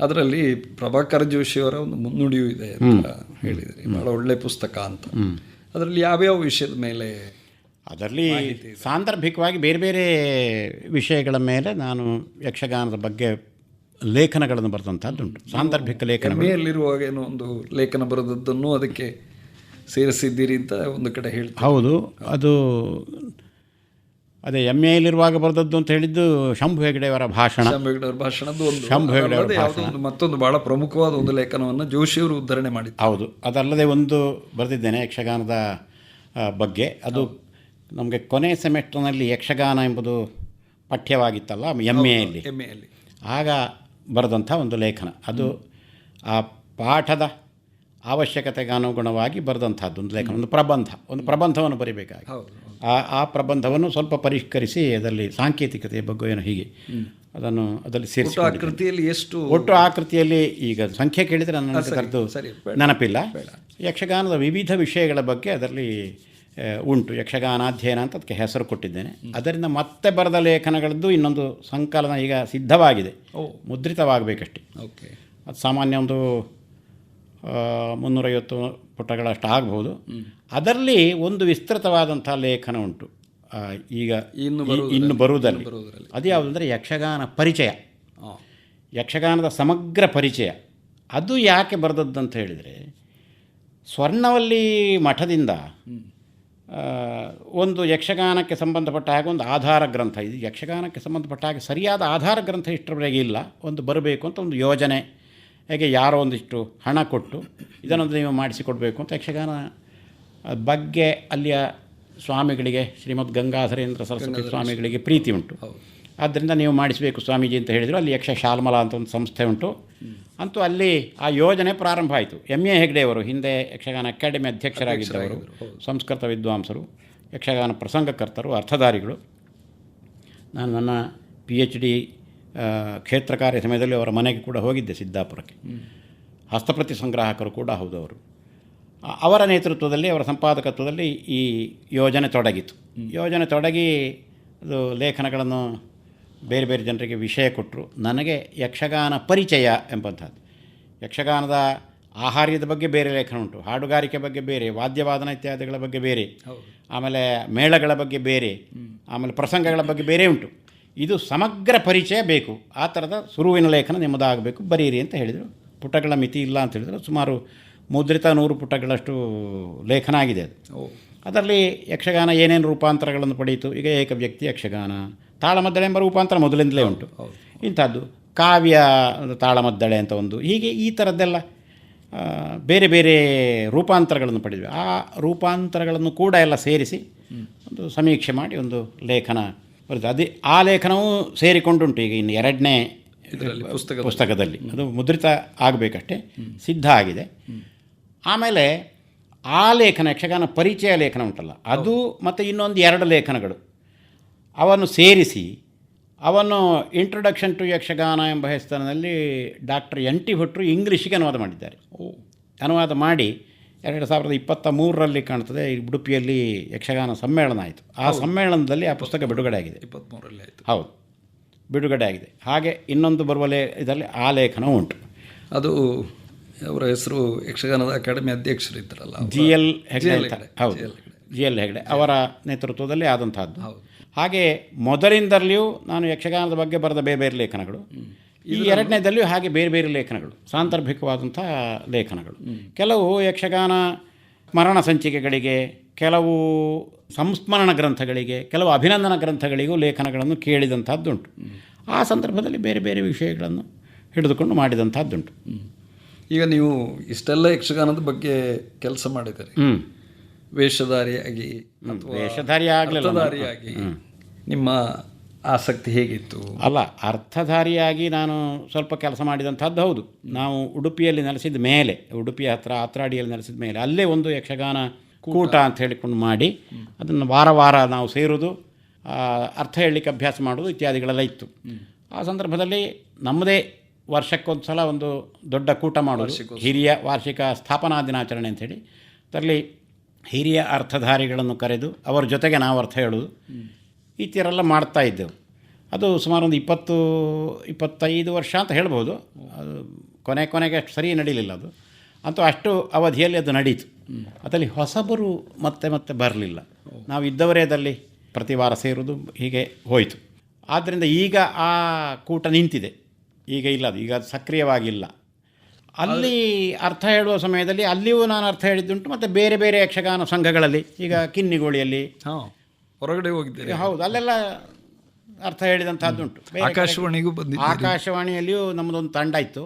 ಅದರಲ್ಲಿ ಪ್ರಭಾಕರ್ ಜೋಶಿಯವರ ಒಂದು ಮುನ್ನುಡಿಯೂ ಇದೆ ಅಂತ ಹೇಳಿದ್ರಿ. ಬಹಳ ಒಳ್ಳೆ ಪುಸ್ತಕ ಅಂತ. ಅದರಲ್ಲಿ ಯಾವ್ಯಾವ ವಿಷಯದ ಮೇಲೆ ಅದರಲ್ಲಿ ಸಾಂದರ್ಭಿಕವಾಗಿ ಬೇರೆ ಬೇರೆ ವಿಷಯಗಳ ಮೇಲೆ ನಾನು ಯಕ್ಷಗಾನದ ಬಗ್ಗೆ ಲೇಖನಗಳನ್ನು ಬರೆದಂಥದ್ದುಂಟು ಸಾಂದರ್ಭಿಕ ಲೇಖನ ಮೇಲಿರುವಾಗ ಏನೋ ಒಂದು ಲೇಖನ ಬರೆದದ್ದನ್ನು ಅದಕ್ಕೆ ಸೇರಿಸಿದ್ದೀರಿ ಅಂತ ಒಂದು ಕಡೆ ಹೇಳ್ತಾರೆ ಹೌದು. ಅದು ಅದೇ ಎಂ ಎಲ್ಲಿರುವಾಗ ಬರೆದದ್ದು ಅಂತ ಹೇಳಿದ್ದು ಶಂಭು ಹೆಗಡೆಯವರ ಭಾಷಣ. ಶಂಭುಗಡವ್ರ ಭಾಷಣದ್ದು ಒಂದು. ಶಂಭು ಹೆಗಡೆ ಅವರ ಅದಲ್ಲದೆ ಒಂದು ಮತ್ತೊಂದು ಬಹಳ ಪ್ರಮುಖವಾದ ಒಂದು ಲೇಖನವನ್ನು ಜೋಶಿಯವರು ಉದ್ಧರಣೆ ಮಾಡಿ ಹೌದು. ಅದಲ್ಲದೆ ಒಂದು ಬರೆದಿದ್ದೇನೆ ಯಕ್ಷಗಾನದ ಬಗ್ಗೆ. ಅದು ನಮಗೆ ಕೊನೆ ಸೆಮೆಸ್ಟರ್ನಲ್ಲಿ ಯಕ್ಷಗಾನ ಎಂಬುದು ಪಠ್ಯವಾಗಿತ್ತಲ್ಲ ಎಂ ಎಲ್ಲಿ ಎಮ್ಮೆಯಲ್ಲಿ. ಆಗ ಬರೆದಂಥ ಒಂದು ಲೇಖನ. ಅದು ಆ ಪಾಠದ ಅವಶ್ಯಕತೆಗೆ ಅನುಗುಣವಾಗಿ ಬರೆದಂಥದ್ದು ಒಂದು ಲೇಖನ ಒಂದು ಪ್ರಬಂಧ. ಒಂದು ಪ್ರಬಂಧವನ್ನು ಬರಿಬೇಕಾಗಿ. ಹೌದು. ಆ ಆ ಪ್ರಬಂಧವನ್ನು ಸ್ವಲ್ಪ ಪರಿಷ್ಕರಿಸಿ ಅದರಲ್ಲಿ ಸಾಂಕೇತಿಕತೆಯ ಬಗ್ಗೆ ಏನು ಹೀಗೆ. ಅದನ್ನು ಅದರಲ್ಲಿ ಸೇರಿಸಿ ಆಕೃತಿಯಲ್ಲಿ ಕೃತಿಯಲ್ಲಿ ಎಷ್ಟು ಒಟ್ಟು ಆಕೃತಿಯಲ್ಲಿ ಈಗ ಸಂಖ್ಯೆ ಕೇಳಿದರೆ ನನ್ನ ಕರೆದು. ನೆನಪಿಲ್ಲ. ಯಕ್ಷಗಾನದ ವಿವಿಧ ವಿಷಯಗಳ ಬಗ್ಗೆ ಅದರಲ್ಲಿ ಉಂಟು. ಯಕ್ಷಗಾನ ಅಧ್ಯಯನ ಅಂತ ಅದಕ್ಕೆ ಹೆಸರು ಕೊಟ್ಟಿದ್ದೇನೆ. ಅದರಿಂದ ಮತ್ತೆ ಬರೆದ ಲೇಖನಗಳದ್ದು ಇನ್ನೊಂದು ಸಂಕಲನ ಈಗ ಸಿದ್ಧವಾಗಿದೆ. ಮುದ್ರಿತವಾಗಬೇಕಷ್ಟೇ ಮುದ್ರಿತವಾಗಬೇಕಷ್ಟೆ. ಓಕೆ. ಅದು ಸಾಮಾನ್ಯ ಒಂದು ಮುನ್ನೂರೈವತ್ತು ಪುಟಗಳಷ್ಟು ಆಗ್ಬೋದು ಅದರಲ್ಲಿ ಒಂದು ವಿಸ್ತೃತವಾದಂಥ ಲೇಖನ ಉಂಟು. ಈಗ ಇನ್ನು ಇನ್ನು ಬರುವುದರಲ್ಲಿ. ಬರುವುದರಲ್ಲಿ. ಅದು ಯಾವುದಂದರೆ ಯಕ್ಷಗಾನ ಪರಿಚಯ. ಯಕ್ಷಗಾನದ ಸಮಗ್ರ ಪರಿಚಯ. ಅದು ಯಾಕೆ ಬರೆದದ್ದು ಅಂತ ಹೇಳಿದರೆ ಸ್ವರ್ಣವಲ್ಲಿ ಮಠದಿಂದ ಒಂದು ಯಕ್ಷಗಾನಕ್ಕೆ ಸಂಬಂಧಪಟ್ಟ ಹಾಗೆ ಒಂದು ಆಧಾರ ಗ್ರಂಥ. ಇದು ಯಕ್ಷಗಾನಕ್ಕೆ ಸಂಬಂಧಪಟ್ಟ ಹಾಗೆ ಸರಿಯಾದ ಆಧಾರ ಗ್ರಂಥ ಇಷ್ಟರವರೆಗೆ ಇಲ್ಲ. ಒಂದು ಬರಬೇಕು ಅಂತ ಒಂದು ಯೋಜನೆ. ಹೇಗೆ ಯಾರೋ ಒಂದಿಷ್ಟು ಹಣ ಕೊಟ್ಟು ಇದನ್ನೊಂದು ನೀವು ಮಾಡಿಸಿಕೊಡಬೇಕು ಅಂತ ಯಕ್ಷಗಾನ ಬಗ್ಗೆ ಅಲ್ಲಿಯ ಸ್ವಾಮಿಗಳಿಗೆ ಶ್ರೀಮದ್ ಗಂಗಾಧರೇಂದ್ರ ಸರಸ್ವತಿ ಸ್ವಾಮಿಗಳಿಗೆ ಪ್ರೀತಿ ಉಂಟು. ಆದ್ದರಿಂದ ನೀವು ಮಾಡಿಸಬೇಕು ಸ್ವಾಮೀಜಿ ಅಂತ ಹೇಳಿದರು ಅಲ್ಲಿ ಯಕ್ಷ ಶಾಲ್ಮಲಾ ಅಂತ ಒಂದು ಸಂಸ್ಥೆ ಉಂಟು. ಅಂತೂ ಅಲ್ಲಿ ಆ ಯೋಜನೆ ಪ್ರಾರಂಭ ಆಯಿತು. ಎಂ ಎ ಹೆಗ್ಡೆಯವರು ಹಿಂದೆ ಯಕ್ಷಗಾನ ಅಕಾಡೆಮಿ ಅಧ್ಯಕ್ಷರಾಗಿದ್ದವರು ಸಂಸ್ಕೃತ ವಿದ್ವಾಂಸರು ಯಕ್ಷಗಾನ ಪ್ರಸಂಗಕರ್ತರು ಅರ್ಥಧಾರಿಗಳು. ನಾನು ನನ್ನ ಪಿ ಎಚ್ ಡಿ ಕ್ಷೇತ್ರ ಕಾರ್ಯ ಸಮಯದಲ್ಲಿ ಅವರ ಮನೆಗೆ ಕೂಡ ಹೋಗಿದ್ದೆ ಸಿದ್ದಾಪುರಕ್ಕೆ. ಹಸ್ತಪ್ರತಿ ಸಂಗ್ರಾಹಕರು ಕೂಡ ಹೌದು ಅವರು. ಅವರ ನೇತೃತ್ವದಲ್ಲಿ ಅವರ ಸಂಪಾದಕತ್ವದಲ್ಲಿ ಈ ಯೋಜನೆ ತೊಡಗಿತು. ಯೋಜನೆ ತೊಡಗಿ ಅದು ಲೇಖನಗಳನ್ನು ಬೇರೆ ಬೇರೆ ಜನರಿಗೆ ವಿಷಯ ಕೊಟ್ಟರು ನನಗೆ ಯಕ್ಷಗಾನ ಪರಿಚಯ ಎಂಬಂಥದ್ದು ಯಕ್ಷಗಾನದ ಆಹಾರ್ಯದ ಬಗ್ಗೆ ಬೇರೆ ಲೇಖನ ಉಂಟು. ಹಾಡುಗಾರಿಕೆ ಬಗ್ಗೆ ಬೇರೆ ವಾದ್ಯವಾದನ ಇತ್ಯಾದಿಗಳ ಬಗ್ಗೆ ಬೇರೆ. ಆಮೇಲೆ ಮೇಳಗಳ ಬಗ್ಗೆ ಬೇರೆ. ಆಮೇಲೆ ಪ್ರಸಂಗಗಳ ಬಗ್ಗೆ ಬೇರೆ ಉಂಟು. ಇದು ಸಮಗ್ರ ಪರಿಚಯ ಬೇಕು. ಆ ಥರದ ಸುರುವಿನ ಲೇಖನ ನಿಮ್ಮದಾಗಬೇಕು. ಬರೀರಿ ಅಂತ ಹೇಳಿದರು. ಪುಟಗಳ ಮಿತಿ ಇಲ್ಲ ಅಂತ ಹೇಳಿದರು. ಸುಮಾರು ಮುದ್ರಿತ ನೂರು ಪುಟಗಳಷ್ಟು ಲೇಖನ ಆಗಿದೆ ಅದು. ಅದರಲ್ಲಿ ಯಕ್ಷಗಾನ ಏನೇನು ರೂಪಾಂತರಗಳನ್ನು ಪಡೆಯಿತು? ಈಗ ಏಕ ವ್ಯಕ್ತಿ ಯಕ್ಷಗಾನ. ತಾಳಮದ್ದಳೆ ಎಂಬ ರೂಪಾಂತರ ಮೊದಲಿಂದಲೇ ಉಂಟು. ಇಂಥದ್ದು. ಕಾವ್ಯ ತಾಳಮದ್ದಳೆ ಅಂತ ಒಂದು. ಹೀಗೆ ಈ ಥರದ್ದೆಲ್ಲ ಬೇರೆ ಬೇರೆ ರೂಪಾಂತರಗಳನ್ನು ಪಡೆದ್ವಿ. ಆ ರೂಪಾಂತರಗಳನ್ನು ಕೂಡ ಎಲ್ಲ ಸೇರಿಸಿ ಒಂದು ಸಮೀಕ್ಷೆ ಮಾಡಿ ಒಂದು ಲೇಖನ ಬರೆದು ಅದೇ ಆ ಲೇಖನವೂ ಸೇರಿಕೊಂಡುಂಟು. ಈಗ ಇನ್ನು ಎರಡನೇ ಪುಸ್ತಕ ಪುಸ್ತಕದಲ್ಲಿ. ಅದು ಮುದ್ರಿತ ಆಗಬೇಕಷ್ಟೇ. ಸಿದ್ಧ ಆಗಿದೆ. ಆಮೇಲೆ ಆ ಲೇಖನ ಯಕ್ಷಗಾನ ಪರಿಚಯ ಲೇಖನ ಉಂಟಲ್ಲ. ಅದು ಮತ್ತು ಇನ್ನೊಂದು ಎರಡು ಲೇಖನಗಳು. ಅವನ್ನು ಸೇರಿಸಿ ಅವನು ಇಂಟ್ರೊಡಕ್ಷನ್ ಟು ಯಕ್ಷಗಾನ ಎಂಬ ಹೆಸರಿನಲ್ಲಿ ಡಾಕ್ಟರ್ ಎನ್ ಟಿ ಭಟ್ರು ಇಂಗ್ಲೀಷಿಗೆ ಅನುವಾದ ಮಾಡಿದ್ದಾರೆ. ಅನುವಾದ ಮಾಡಿ ಎರಡು ಸಾವಿರದ ಇಪ್ಪತ್ತ ಮೂರರಲ್ಲಿ ಕಾಣ್ತದೆ ಈ ಉಡುಪಿಯಲ್ಲಿ ಯಕ್ಷಗಾನ ಸಮ್ಮೇಳನ ಆಯಿತು. ಆ ಸಮ್ಮೇಳನದಲ್ಲಿ ಆ ಪುಸ್ತಕ ಬಿಡುಗಡೆ ಆಗಿದೆ. ಇಪ್ಪತ್ತ್ಮೂರರಲ್ಲಿ ಆಯಿತು. ಹೌದು. ಬಿಡುಗಡೆ ಆಗಿದೆ. ಹಾಗೆ ಇನ್ನೊಂದು ಬರುವ ಲೇ ಇದರಲ್ಲಿ ಆ ಲೇಖನ ಉಂಟು. ಅದು ಅವರ ಹೆಸರು ಯಕ್ಷಗಾನದ ಅಕಾಡೆಮಿ ಅಧ್ಯಕ್ಷರು ಇದ್ರಲ್ಲ ಅವ್ರ- ಜಿ ಎಲ್ ಹೆಗ್ಡೆ ಹೌದು. G L Hegde. ಅವರ ನೇತೃತ್ವದಲ್ಲಿ ಆದಂತಹದ್ದು. ಹಾಗೆ ಮೊದಲಿಂದಲೂ ನಾನು ಯಕ್ಷಗಾನದ ಬಗ್ಗೆ ಬರೆದ ಬೇರೆ ಬೇರೆ ಲೇಖನಗಳು. ಈ ಎರಡನೇದಲ್ಲಿಯೂ ಹಾಗೆ ಬೇರೆ ಬೇರೆ ಲೇಖನಗಳು ಸಾಂದರ್ಭಿಕವಾದಂಥ ಲೇಖನಗಳು. ಕೆಲವು ಯಕ್ಷಗಾನ ಸ್ಮರಣ ಸಂಚಿಕೆಗಳಿಗೆ ಕೆಲವು ಸಂಸ್ಮರಣ ಗ್ರಂಥಗಳಿಗೆ ಕೆಲವು ಅಭಿನಂದನ ಗ್ರಂಥಗಳಿಗೂ ಲೇಖನಗಳನ್ನು ಕೇಳಿದಂಥದ್ದುಂಟು. ಆ ಸಂದರ್ಭದಲ್ಲಿ ಬೇರೆ ಬೇರೆ ವಿಷಯಗಳನ್ನು ಹಿಡಿದುಕೊಂಡು ಮಾಡಿದಂಥದ್ದುಂಟು. ಈಗ ನೀವು ಇಷ್ಟೆಲ್ಲ ಯಕ್ಷಗಾನದ ಬಗ್ಗೆ ಕೆಲಸ ಮಾಡಿದರೆ ಹ್ಞೂ ವೇಷಧಾರಿಯಾಗಿ ಅಥವಾ ವೇಷಧಾರಿ ಆಗಲಿಲ್ಲ ಅರ್ಥಧಾರಿಯಾಗಿ ನಿಮ್ಮ ಆಸಕ್ತಿ ಹೇಗಿತ್ತು? ಅಲ್ಲ ಅರ್ಥಧಾರಿಯಾಗಿ ನಾನು ಸ್ವಲ್ಪ ಕೆಲಸ ಮಾಡಿದಂಥದ್ದು ಹೌದು. ನಾವು ಉಡುಪಿಯಲ್ಲಿ ನೆಲೆಸಿದ ಮೇಲೆ ಉಡುಪಿಯ ಹತ್ರ ಆತ್ರಾಡಿಯಲ್ಲಿ ನೆಲೆಸಿದ ಮೇಲೆ ಅಲ್ಲೇ ಒಂದು ಯಕ್ಷಗಾನ ಕೂಟ. ಅಂತ ಹೇಳಿಕೊಂಡು ಮಾಡಿ ಅದನ್ನು ವಾರ ವಾರ ನಾವು ಸೇರೋದು ಅರ್ಥ ಹೇಳಲಿಕ್ಕೆ ಅಭ್ಯಾಸ ಮಾಡೋದು ಇತ್ಯಾದಿಗಳೆಲ್ಲ ಇತ್ತು. ಆ ಸಂದರ್ಭದಲ್ಲಿ ನಮ್ಮದೇ ವರ್ಷಕ್ಕೊಂದು ಸಲ ಒಂದು ದೊಡ್ಡ ಕೂಟ ಮಾಡೋದು ಹಿರಿಯ ವಾರ್ಷಿಕ ಸ್ಥಾಪನಾ ದಿನಾಚರಣೆ ಅಂಥೇಳಿ. ಅದರಲ್ಲಿ ಹಿರಿಯ ಅರ್ಥಧಾರಿಗಳನ್ನು ಕರೆದು ಅವರ ಜೊತೆಗೆ ನಾವು ಅರ್ಥ ಹೇಳೋದು. ಈ ಥರ ಎಲ್ಲ ಮಾಡ್ತಾ ಇದ್ದೆವು. ಅದು ಸುಮಾರು ಒಂದು ಇಪ್ಪತ್ತು, ಇಪ್ಪತ್ತೈದು ವರ್ಷ ಅಂತ ಹೇಳ್ಬೋದು. ಅದು ಕೊನೆ ಕೊನೆಗೆ ಅಷ್ಟು ಸರಿ ನಡೀಲಿಲ್ಲ ಅದು. ಅಂತೂ ಅಷ್ಟು ಅವಧಿಯಲ್ಲಿ ಅದು ನಡೀತು. ಅದರಲ್ಲಿ ಹೊಸಬರು ಮತ್ತೆ ಮತ್ತೆ ಬರಲಿಲ್ಲ. ನಾವು ಇದ್ದವರೇ ಅದರಲ್ಲಿ ಪ್ರತಿ ವಾರ ಸೇರೋದು ಹೀಗೆ ಹೋಯಿತು. ಆದ್ದರಿಂದ ಈಗ ಆ ಕೂಟ ನಿಂತಿದೆ. ಈಗ ಇಲ್ಲ ಅದು. ಈಗ ಅದು ಸಕ್ರಿಯವಾಗಿಲ್ಲ. ಅಲ್ಲಿ ಅರ್ಥ ಹೇಳುವ ಸಮಯದಲ್ಲಿ ಅಲ್ಲಿಯೂ ನಾನು ಅರ್ಥ ಹೇಳಿದ್ದುಂಟು, ಮತ್ತು ಬೇರೆ ಬೇರೆ ಯಕ್ಷಗಾನ ಸಂಘಗಳಲ್ಲಿ, ಈಗ ಕಿನ್ನಿಗೋಳಿಯಲ್ಲಿ ಹೊರಗಡೆ ಹೋಗಿದ್ದೀರಿ? ಹೌದು ಅಲ್ಲೆಲ್ಲ ಅರ್ಥ ಹೇಳಿದಂತಹದ್ದುಂಟು ಆಕಾಶವಾಣಿಗೂ ಬಂದಿದೆ ಆಕಾಶವಾಣಿಯಲ್ಲಿಯೂ ನಮ್ಮದೊಂದು ತಂಡ ಇತ್ತು.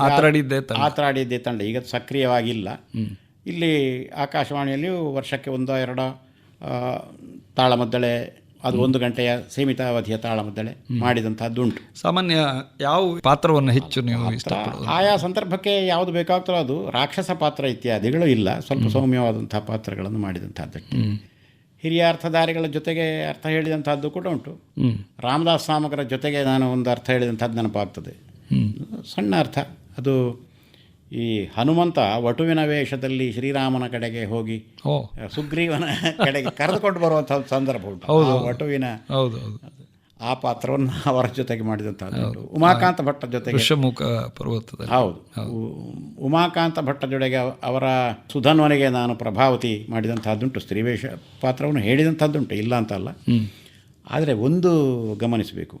ಆತರಾಡಿದ್ದೆ ತಂಡ? ಆತರಾಡಿದ್ದೆ ತಂಡ. ಈಗ ಸಕ್ರಿಯವಾಗಿಲ್ಲ. ಇಲ್ಲಿ ಆಕಾಶವಾಣಿಯಲ್ಲಿಯೂ ವರ್ಷಕ್ಕೆ ಒಂದೋ ಎರಡೋ ತಾಳಮದ್ದಳೆ ಅದು ಒಂದು ಗಂಟೆಯ ಸೀಮಿತ ಅವಧಿಯ ತಾಳಮದ್ದಳೆ ಮಾಡಿದಂತಹದ್ದುಂಟು ಸಾಮಾನ್ಯ ಯಾವ ಪಾತ್ರವನ್ನು ಹೆಚ್ಚು ನೀವು ಆಯಾ ಸಂದರ್ಭಕ್ಕೆ ಯಾವುದು ಬೇಕಾಗ್ತದೋ ಅದು ರಾಕ್ಷಸ ಪಾತ್ರ ಇತ್ಯಾದಿಗಳು ಇಲ್ಲ. ಸ್ವಲ್ಪ ಸೌಮ್ಯವಾದಂತಹ ಪಾತ್ರಗಳನ್ನು ಮಾಡಿದಂಥದ್ದು ಹಿರಿಯ ಅರ್ಥಧಾರಿಗಳ ಜೊತೆಗೆ ಅರ್ಥ ಹೇಳಿದಂಥದ್ದು ಕೂಡ ಉಂಟು. ರಾಮದಾಸ್ ಸಾಮಗ್ರ ಜೊತೆಗೆ ನಾನು ಒಂದು ಅರ್ಥ ಹೇಳಿದಂಥದ್ದು ನೆನಪಾಗ್ತದೆ. ಸಣ್ಣ ಅರ್ಥ. ಅದು ಈ ಹನುಮಂತ ವಟುವಿನ ವೇಷದಲ್ಲಿ ಶ್ರೀರಾಮನ ಕಡೆಗೆ ಹೋಗಿ ಸುಗ್ರೀವನ ಕಡೆಗೆ ಕರೆದುಕೊಂಡು ಬರುವಂಥ ಸಂದರ್ಭ ಉಂಟು. ವಟುವಿನ ಆ ಪಾತ್ರವನ್ನು ಅವರ ಜೊತೆಗೆ ಮಾಡಿದಂಥದ್ದು. ಉಮಾಕಾಂತ ಭಟ್ಟ ಜೊತೆಗೆ ಪರ್ವತದಲ್ಲಿ. ಹೌದು. ಉಮಾಕಾಂತ ಭಟ್ಟ ಜೊತೆಗೆ ಅವ- ಅವರ ಸುಧನ್ವನಿಗೆ ನಾನು ಪ್ರಭಾವತಿ ಮಾಡಿದಂಥದ್ದುಂಟು ಸ್ತ್ರೀವೇಷ ಪಾತ್ರವನ್ನು ಹೇಳಿದಂಥದ್ದುಂಟು ಇಲ್ಲ ಅಂತ ಅಲ್ಲ ಆದರೆ ಒಂದು ಗಮನಿಸಬೇಕು.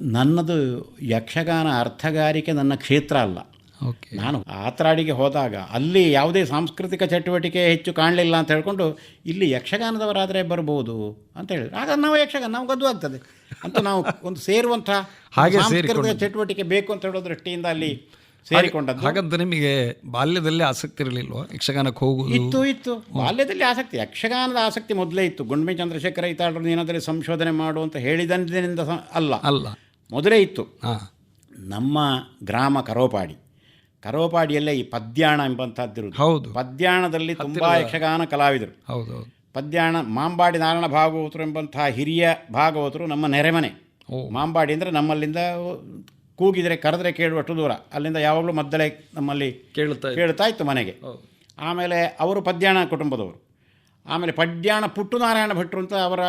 ನನ್ನದು ಯಕ್ಷಗಾನ ಅರ್ಥಗಾರಿಕೆ ನನ್ನ ಕ್ಷೇತ್ರ ಅಲ್ಲ. ನಾನು ಆತ್ರಾಡಿಗೆ ಹೋದಾಗ ಅಲ್ಲಿ ಯಾವುದೇ ಸಾಂಸ್ಕೃತಿಕ ಚಟುವಟಿಕೆ ಹೆಚ್ಚು ಕಾಣಲಿಲ್ಲ ಅಂತ ಹೇಳ್ಕೊಂಡು ಇಲ್ಲಿ ಯಕ್ಷಗಾನದವರಾದರೆ ಬರ್ಬೋದು ಅಂತ ಹೇಳಿದ್ರು. ಆಗ ನಾವು ಯಕ್ಷಗಾನ ನಾವು ಗದ್ದು ಆಗ್ತದೆ. ಅಂತ ನಾವು ಒಂದು ಸೇರುವಂಥ ಹಾಗೆ ಸಾಂಸ್ಕೃತಿಕ ಚಟುವಟಿಕೆ ಬೇಕು ಅಂತ ಹೇಳೋ ದೃಷ್ಟಿಯಿಂದ ಅಲ್ಲಿ ಸೇರಿಕೊಂಡದ್ದು. ಹಾಗಂತ ನಿಮಗೆ ಬಾಲ್ಯದಲ್ಲಿ ಆಸಕ್ತಿ ಇರಲಿಲ್ವ? ಯಕ್ಷಗಾನಕ್ಕೆ ಹೋಗುವುದು? ಇತ್ತು ಇತ್ತು. ಬಾಲ್ಯದಲ್ಲಿ ಆಸಕ್ತಿ ಯಕ್ಷಗಾನದ ಆಸಕ್ತಿ ಮೊದಲೇ ಇತ್ತು. ಗುಂಡ್ಮೆ ಚಂದ್ರಶೇಖರ ಐತಾಳರು ಏನಾದರೂ ಸಂಶೋಧನೆ ಮಾಡು ಅಂತ ಹೇಳಿದಂದಿನಿಂದ ಅಲ್ಲ. ಅಲ್ಲ. ಮೊದಲೇ ಇತ್ತು. ನಮ್ಮ ಗ್ರಾಮ ಕರೋಪಾಡಿ. ಕರೋಪಾಡಿಯಲ್ಲೇ ಈ ಪದ್ಯಾಣ ಎಂಬಂತಹದ್ದಿರು ಹೌದು. ಪದ್ಯಾಣದಲ್ಲಿ ತುಂಬಾ ಯಕ್ಷಗಾನ ಕಲಾವಿದರು. ಹೌದು ಪದ್ಯಾಣ ಮಾಂಬಾಡಿ ನಾರಾಯಣ ಭಾಗವತರು ಎಂಬಂತಹ ಹಿರಿಯ ಭಾಗವತರು ನಮ್ಮ ನೆರೆಮನೆ. ಮಾಂಬಾಡಿ ಅಂದರೆ ನಮ್ಮಲ್ಲಿಂದ ಕೂಗಿದರೆ ಕರೆದ್ರೆ ಕೇಳುವಷ್ಟು ದೂರ. ಅಲ್ಲಿಂದ ಯಾವಾಗಲೂ ಮದ್ದಳೆ ನಮ್ಮಲ್ಲಿ ಕೇಳುತ್ತಾ. ಕೇಳ್ತಾ ಇತ್ತು ಮನೆಗೆ. ಆಮೇಲೆ ಅವರು ಪದ್ಯಾಣ ಕುಟುಂಬದವರು. ಆಮೇಲೆ ಪದ್ಯಾಣ ಪುಟ್ಟು ನಾರಾಯಣ ಭಟ್ರು ಅಂತ ಅವರ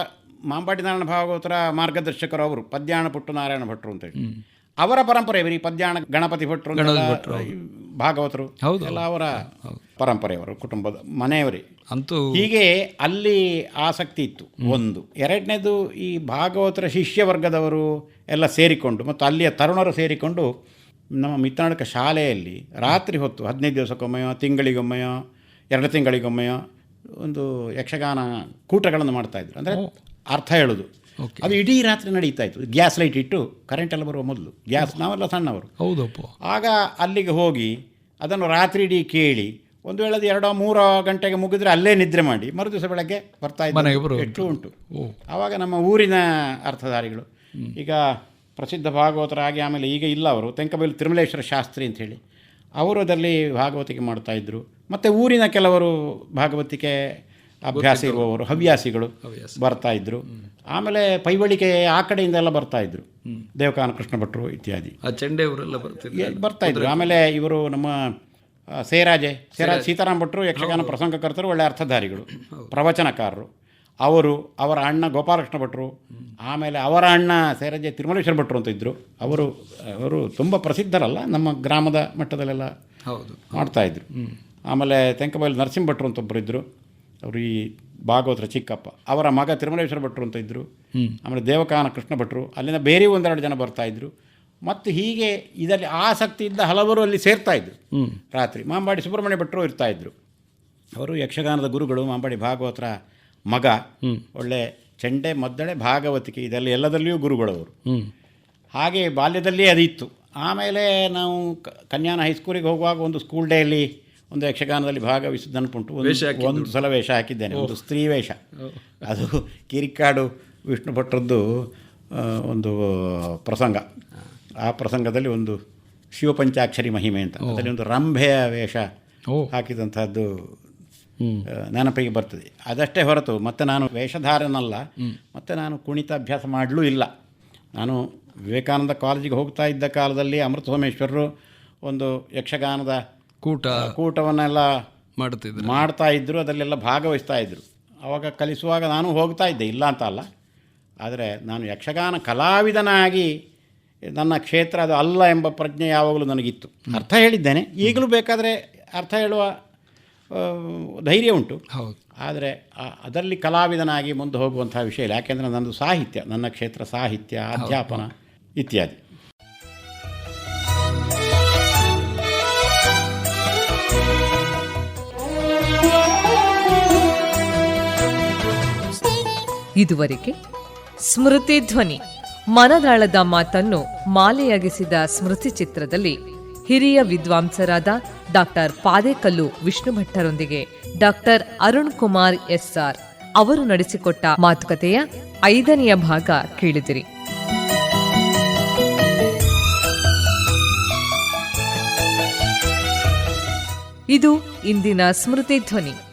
ಮಾಂಬಾಡಿ ನಾರಾಯಣ ಭಾಗವತರ ಮಾರ್ಗದರ್ಶಕರು ಅವರು. ಪದ್ಯಾಣ ಪುಟ್ಟು ನಾರಾಯಣ ಭಟ್ರು ಅಂತೇಳಿ ಅವರ ಪರಂಪರೆ ಬರೀ ಪದ್ಯಾಣ ಗಣಪತಿ ಭಟ್ರು ಭಾಗವತರು ಎಲ್ಲ ಅವರ ಪರಂಪರೆಯವರು ಕುಟುಂಬದ ಮನೆಯವರೇ. ಅಂತೂ ಹೀಗೆ ಅಲ್ಲಿ ಆಸಕ್ತಿ ಇತ್ತು ಒಂದು. ಎರಡನೇದು ಈ ಭಾಗವತರ ಶಿಷ್ಯ ವರ್ಗದವರು ಎಲ್ಲ ಸೇರಿಕೊಂಡು ಮತ್ತು ಅಲ್ಲಿಯ ತರುಣರು ಸೇರಿಕೊಂಡು ನಮ್ಮ ಮಿತ್ರನಾಟಕ ಶಾಲೆಯಲ್ಲಿ ರಾತ್ರಿ ಹೊತ್ತು ಹದಿನೈದು ದಿವಸಕ್ಕೊಮ್ಮೆಯೋ ತಿಂಗಳಿಗೊಮ್ಮೆಯೋ ಎರಡು ತಿಂಗಳಿಗೊಮ್ಮೆಯೋ ಒಂದು ಯಕ್ಷಗಾನ ಕೂಟಗಳನ್ನು ಮಾಡ್ತಾಯಿದ್ರು ಅಂದರೆ ಅರ್ಥ ಹೇಳೋದು. ಅದು ಇಡೀ ರಾತ್ರಿ ನಡೀತಾ ಇತ್ತು. ಗ್ಯಾಸ್ ಲೈಟ್ ಇಟ್ಟು ಕರೆಂಟ್ ಎಲ್ಲ ಬರುವ ಮೊದಲು. ಗ್ಯಾಸ್ ನಾವೆಲ್ಲ ಸಣ್ಣವರು. ಹೌದಪ್ಪ. ಆಗ ಅಲ್ಲಿಗೆ ಹೋಗಿ ಅದನ್ನು ರಾತ್ರಿ ಇಡೀ ಕೇಳಿ ಒಂದು ವೇಳೆ ಎರಡೋ ಮೂರೋ ಗಂಟೆಗೆ ಮುಗಿದ್ರೆ ಅಲ್ಲೇ ನಿದ್ರೆ ಮಾಡಿ. ಮರುದಿವಸ ಬೆಳಗ್ಗೆ ಬರ್ತಾ ಇದ್ದಾರೆ. ಎಷ್ಟು ಉಂಟು. ಆವಾಗ ನಮ್ಮ ಊರಿನ ಅರ್ಥಧಾರಿಗಳು. ಈಗ ಪ್ರಸಿದ್ಧ ಭಾಗವತರಾಗಿ ಆಮೇಲೆ ಈಗ ಇಲ್ಲ ಅವರು. ತೆಂಕಬೈಲು ತಿರುಮಲೇಶ್ವರ ಶಾಸ್ತ್ರಿ ಅಂಥೇಳಿ ಅವರು ಅದರಲ್ಲಿ ಭಾಗವತಿಕೆ ಮಾಡ್ತಾಯಿದ್ರು ಮತ್ತು ಊರಿನ ಕೆಲವರು ಭಾಗವತಿಕೆ ಅಭ್ಯಾಸ ಇರುವವರು ಹವ್ಯಾಸಿಗಳು ಬರ್ತಾ ಇದ್ರು. ಆಮೇಲೆ ಪೈವಳಿಕೆ ಆ ಕಡೆಯಿಂದ ಎಲ್ಲ ಬರ್ತಾ ಇದ್ರು. ದೇವಕಾನ ಕೃಷ್ಣ ಭಟ್ರು ಇತ್ಯಾದಿ. ಚೆಂಡೆ ಬರ್ತಾ ಇದ್ರು. ಆಮೇಲೆ ಇವರು ನಮ್ಮ ಸೇರಾಜೆ ಸೇರಾಜ್. ಸೀತಾರಾಮ್ ಭಟ್ರು ಯಕ್ಷಗಾನ ಪ್ರಸಂಗಕರ್ತರು ಒಳ್ಳೆ ಅರ್ಥಧಾರಿಗಳು ಪ್ರವಚನಕಾರರು. ಅವರು ಅವರ ಅಣ್ಣ ಗೋಪಾಲಕೃಷ್ಣ ಭಟ್ರು ಆಮೇಲೆ ಅವರ ಅಣ್ಣ ಸೇರಾಜೆ ತಿರುಮಲೇಶ್ವರ ಭಟ್ರು ಅಂತ ಇದ್ದರು ಅವರು ಅವರು ತುಂಬ ಪ್ರಸಿದ್ಧರಲ್ಲ ನಮ್ಮ ಗ್ರಾಮದ ಮಟ್ಟದಲ್ಲೆಲ್ಲ ಹೌದು. ಮಾಡ್ತಾಯಿದ್ರು ಆಮೇಲೆ ತೆಂಕಬೈಲು ನರಸಿಂಹ ಭಟ್ರು ಅಂತ ಒಬ್ಬರು ಇದ್ದರು ಅವರು ಈ ಭಾಗವತರ ಚಿಕ್ಕಪ್ಪ. ಅವರ ಮಗ ತಿರುಮಲೇಶ್ವರ ಭಟ್ರು ಅಂತ ಇದ್ದರು ಆಮೇಲೆ ದೇವಕಾನ ಕೃಷ್ಣ ಭಟ್ರು. ಅಲ್ಲಿಂದ ಬೇರೆ ಒಂದೆರಡು ಜನ ಬರ್ತಾಯಿದ್ರು ಮತ್ತು ಹೀಗೆ ಇದರಲ್ಲಿ ಆಸಕ್ತಿ ಇದ್ದ ಹಲವರು ಅಲ್ಲಿ ಸೇರ್ತಾಯಿದ್ರು ರಾತ್ರಿ ಮಾಂಬಾಡಿ ಸುಬ್ರಹ್ಮಣ್ಯ ಭಟ್ರು ಇರ್ತಾಯಿದ್ರು ಅವರು ಯಕ್ಷಗಾನದ ಗುರುಗಳು ಮಾಂಬಾಡಿ ಭಾಗವತರ ಮಗ ಒಳ್ಳೆ ಚೆಂಡೆ ಮದ್ದಳೆ ಭಾಗವತಿಕೆ ಇದೆಲ್ಲ ಎಲ್ಲದಲ್ಲಿಯೂ ಗುರುಗಳವರು ಹಾಗೆ ಬಾಲ್ಯದಲ್ಲಿಯೇ ಅದಿತ್ತು. ಆಮೇಲೆ ನಾವು ಕ- ಕನ್ಯಾನ ಹೈಸ್ಕೂಲಿಗೆ ಹೋಗುವಾಗ ಒಂದು ಸ್ಕೂಲ್ ಡೇಯಲ್ಲಿ ಒಂದು ಯಕ್ಷಗಾನದಲ್ಲಿ ಭಾಗವಹಿಸಿದ ನೆನಪುಂಟು ಒಂದು ಒಂದು ಸಲ ವೇಷ ಹಾಕಿದ್ದೇನೆ. ಒಂದು ಸ್ತ್ರೀ ವೇಷ. ಅದು ಕಿರಿಕಾಡು ವಿಷ್ಣು ಭಟ್ರದ್ದು ಒಂದು ಪ್ರಸಂಗ. ಆ ಪ್ರಸಂಗದಲ್ಲಿ ಒಂದು ಶಿವಪಂಚಾಕ್ಷರಿ ಮಹಿಮೆ ಅಂತ. ಅದರಲ್ಲಿ ಒಂದು ರಂಭೆಯ ವೇಷ ಹಾಕಿದಂಥದ್ದು ಆ, ನೆನಪಿಗೆ ಬರ್ತದೆ. ಅದಷ್ಟೇ ಹೊರತು ಮತ್ತೆ ನಾನು ವೇಷಧಾರನಲ್ಲ. ಮತ್ತು ನಾನು ಕುಣಿತ ಅಭ್ಯಾಸ ಮಾಡಲೂ ಇಲ್ಲ. ನಾನು ವಿವೇಕಾನಂದ ಕಾಲೇಜಿಗೆ ಹೋಗ್ತಾ ಇದ್ದ ಕಾಲದಲ್ಲಿ ಅಮೃತ ಸೋಮೇಶ್ವರರು ಒಂದು ಯಕ್ಷಗಾನದ ಕೂಟ ಕೂಟವನ್ನೆಲ್ಲ ಮಾಡ್ತಿದ್ರು. ಮಾಡ್ತಾ ಇದ್ದರು ಅದರಲ್ಲೆಲ್ಲ ಭಾಗವಹಿಸ್ತಾ ಇದ್ದರು ಆವಾಗ ಕಲಿಸುವಾಗ ನಾನು ಹೋಗ್ತಾ ಇದ್ದೆ ಇಲ್ಲ ಅಂತ ಅಲ್ಲ. ಆದರೆ ನಾನು ಯಕ್ಷಗಾನ ಕಲಾವಿದನಾಗಿ ನನ್ನ ಕ್ಷೇತ್ರ ಅದು ಅಲ್ಲ ಎಂಬ ಪ್ರಜ್ಞೆ ಯಾವಾಗಲೂ ನನಗಿತ್ತು. ಅರ್ಥ ಹೇಳಿದ್ದೇನೆ. ಈಗಲೂ ಬೇಕಾದರೆ ಅರ್ಥ ಹೇಳುವ ಧೈರ್ಯ ಉಂಟು. ಹೌದು. ಆದರೆ ಅದರಲ್ಲಿ ಕಲಾವಿದನಾಗಿ ಮುಂದೆ ಹೋಗುವಂತಹ ವಿಷಯ ಇಲ್ಲ. ಯಾಕೆಂದರೆ ನನ್ನದು ಸಾಹಿತ್ಯ ನನ್ನ ಕ್ಷೇತ್ರ ಸಾಹಿತ್ಯ ಅಧ್ಯಾಪನ ಇತ್ಯಾದಿ. ಇದುವರೆಗೆ ಸ್ಮೃತಿ ಧ್ವನಿ ಮನದಾಳದ ಮಾತನ್ನು ಮಾಲೆಯಾಗಿಸಿದ ಸ್ಮೃತಿ ಚಿತ್ರದಲ್ಲಿ ಹಿರಿಯ ವಿದ್ವಾಂಸರಾದ ಡಾಕ್ಟರ್ ಪಾದೇಕಲ್ಲು ವಿಷ್ಣು ಭಟ್ಟರೊಂದಿಗೆ ಡಾಕ್ಟರ್ ಅರುಣ್ ಕುಮಾರ್ ಎಸ್ಆರ್ ಅವರು ನಡೆಸಿಕೊಟ್ಟ ಮಾತುಕತೆಯ ಐದನೆಯ ಭಾಗ ಕೇಳಿದಿರಿ. ಇದು ಇಂದಿನ ಸ್ಮೃತಿ ಧ್ವನಿ.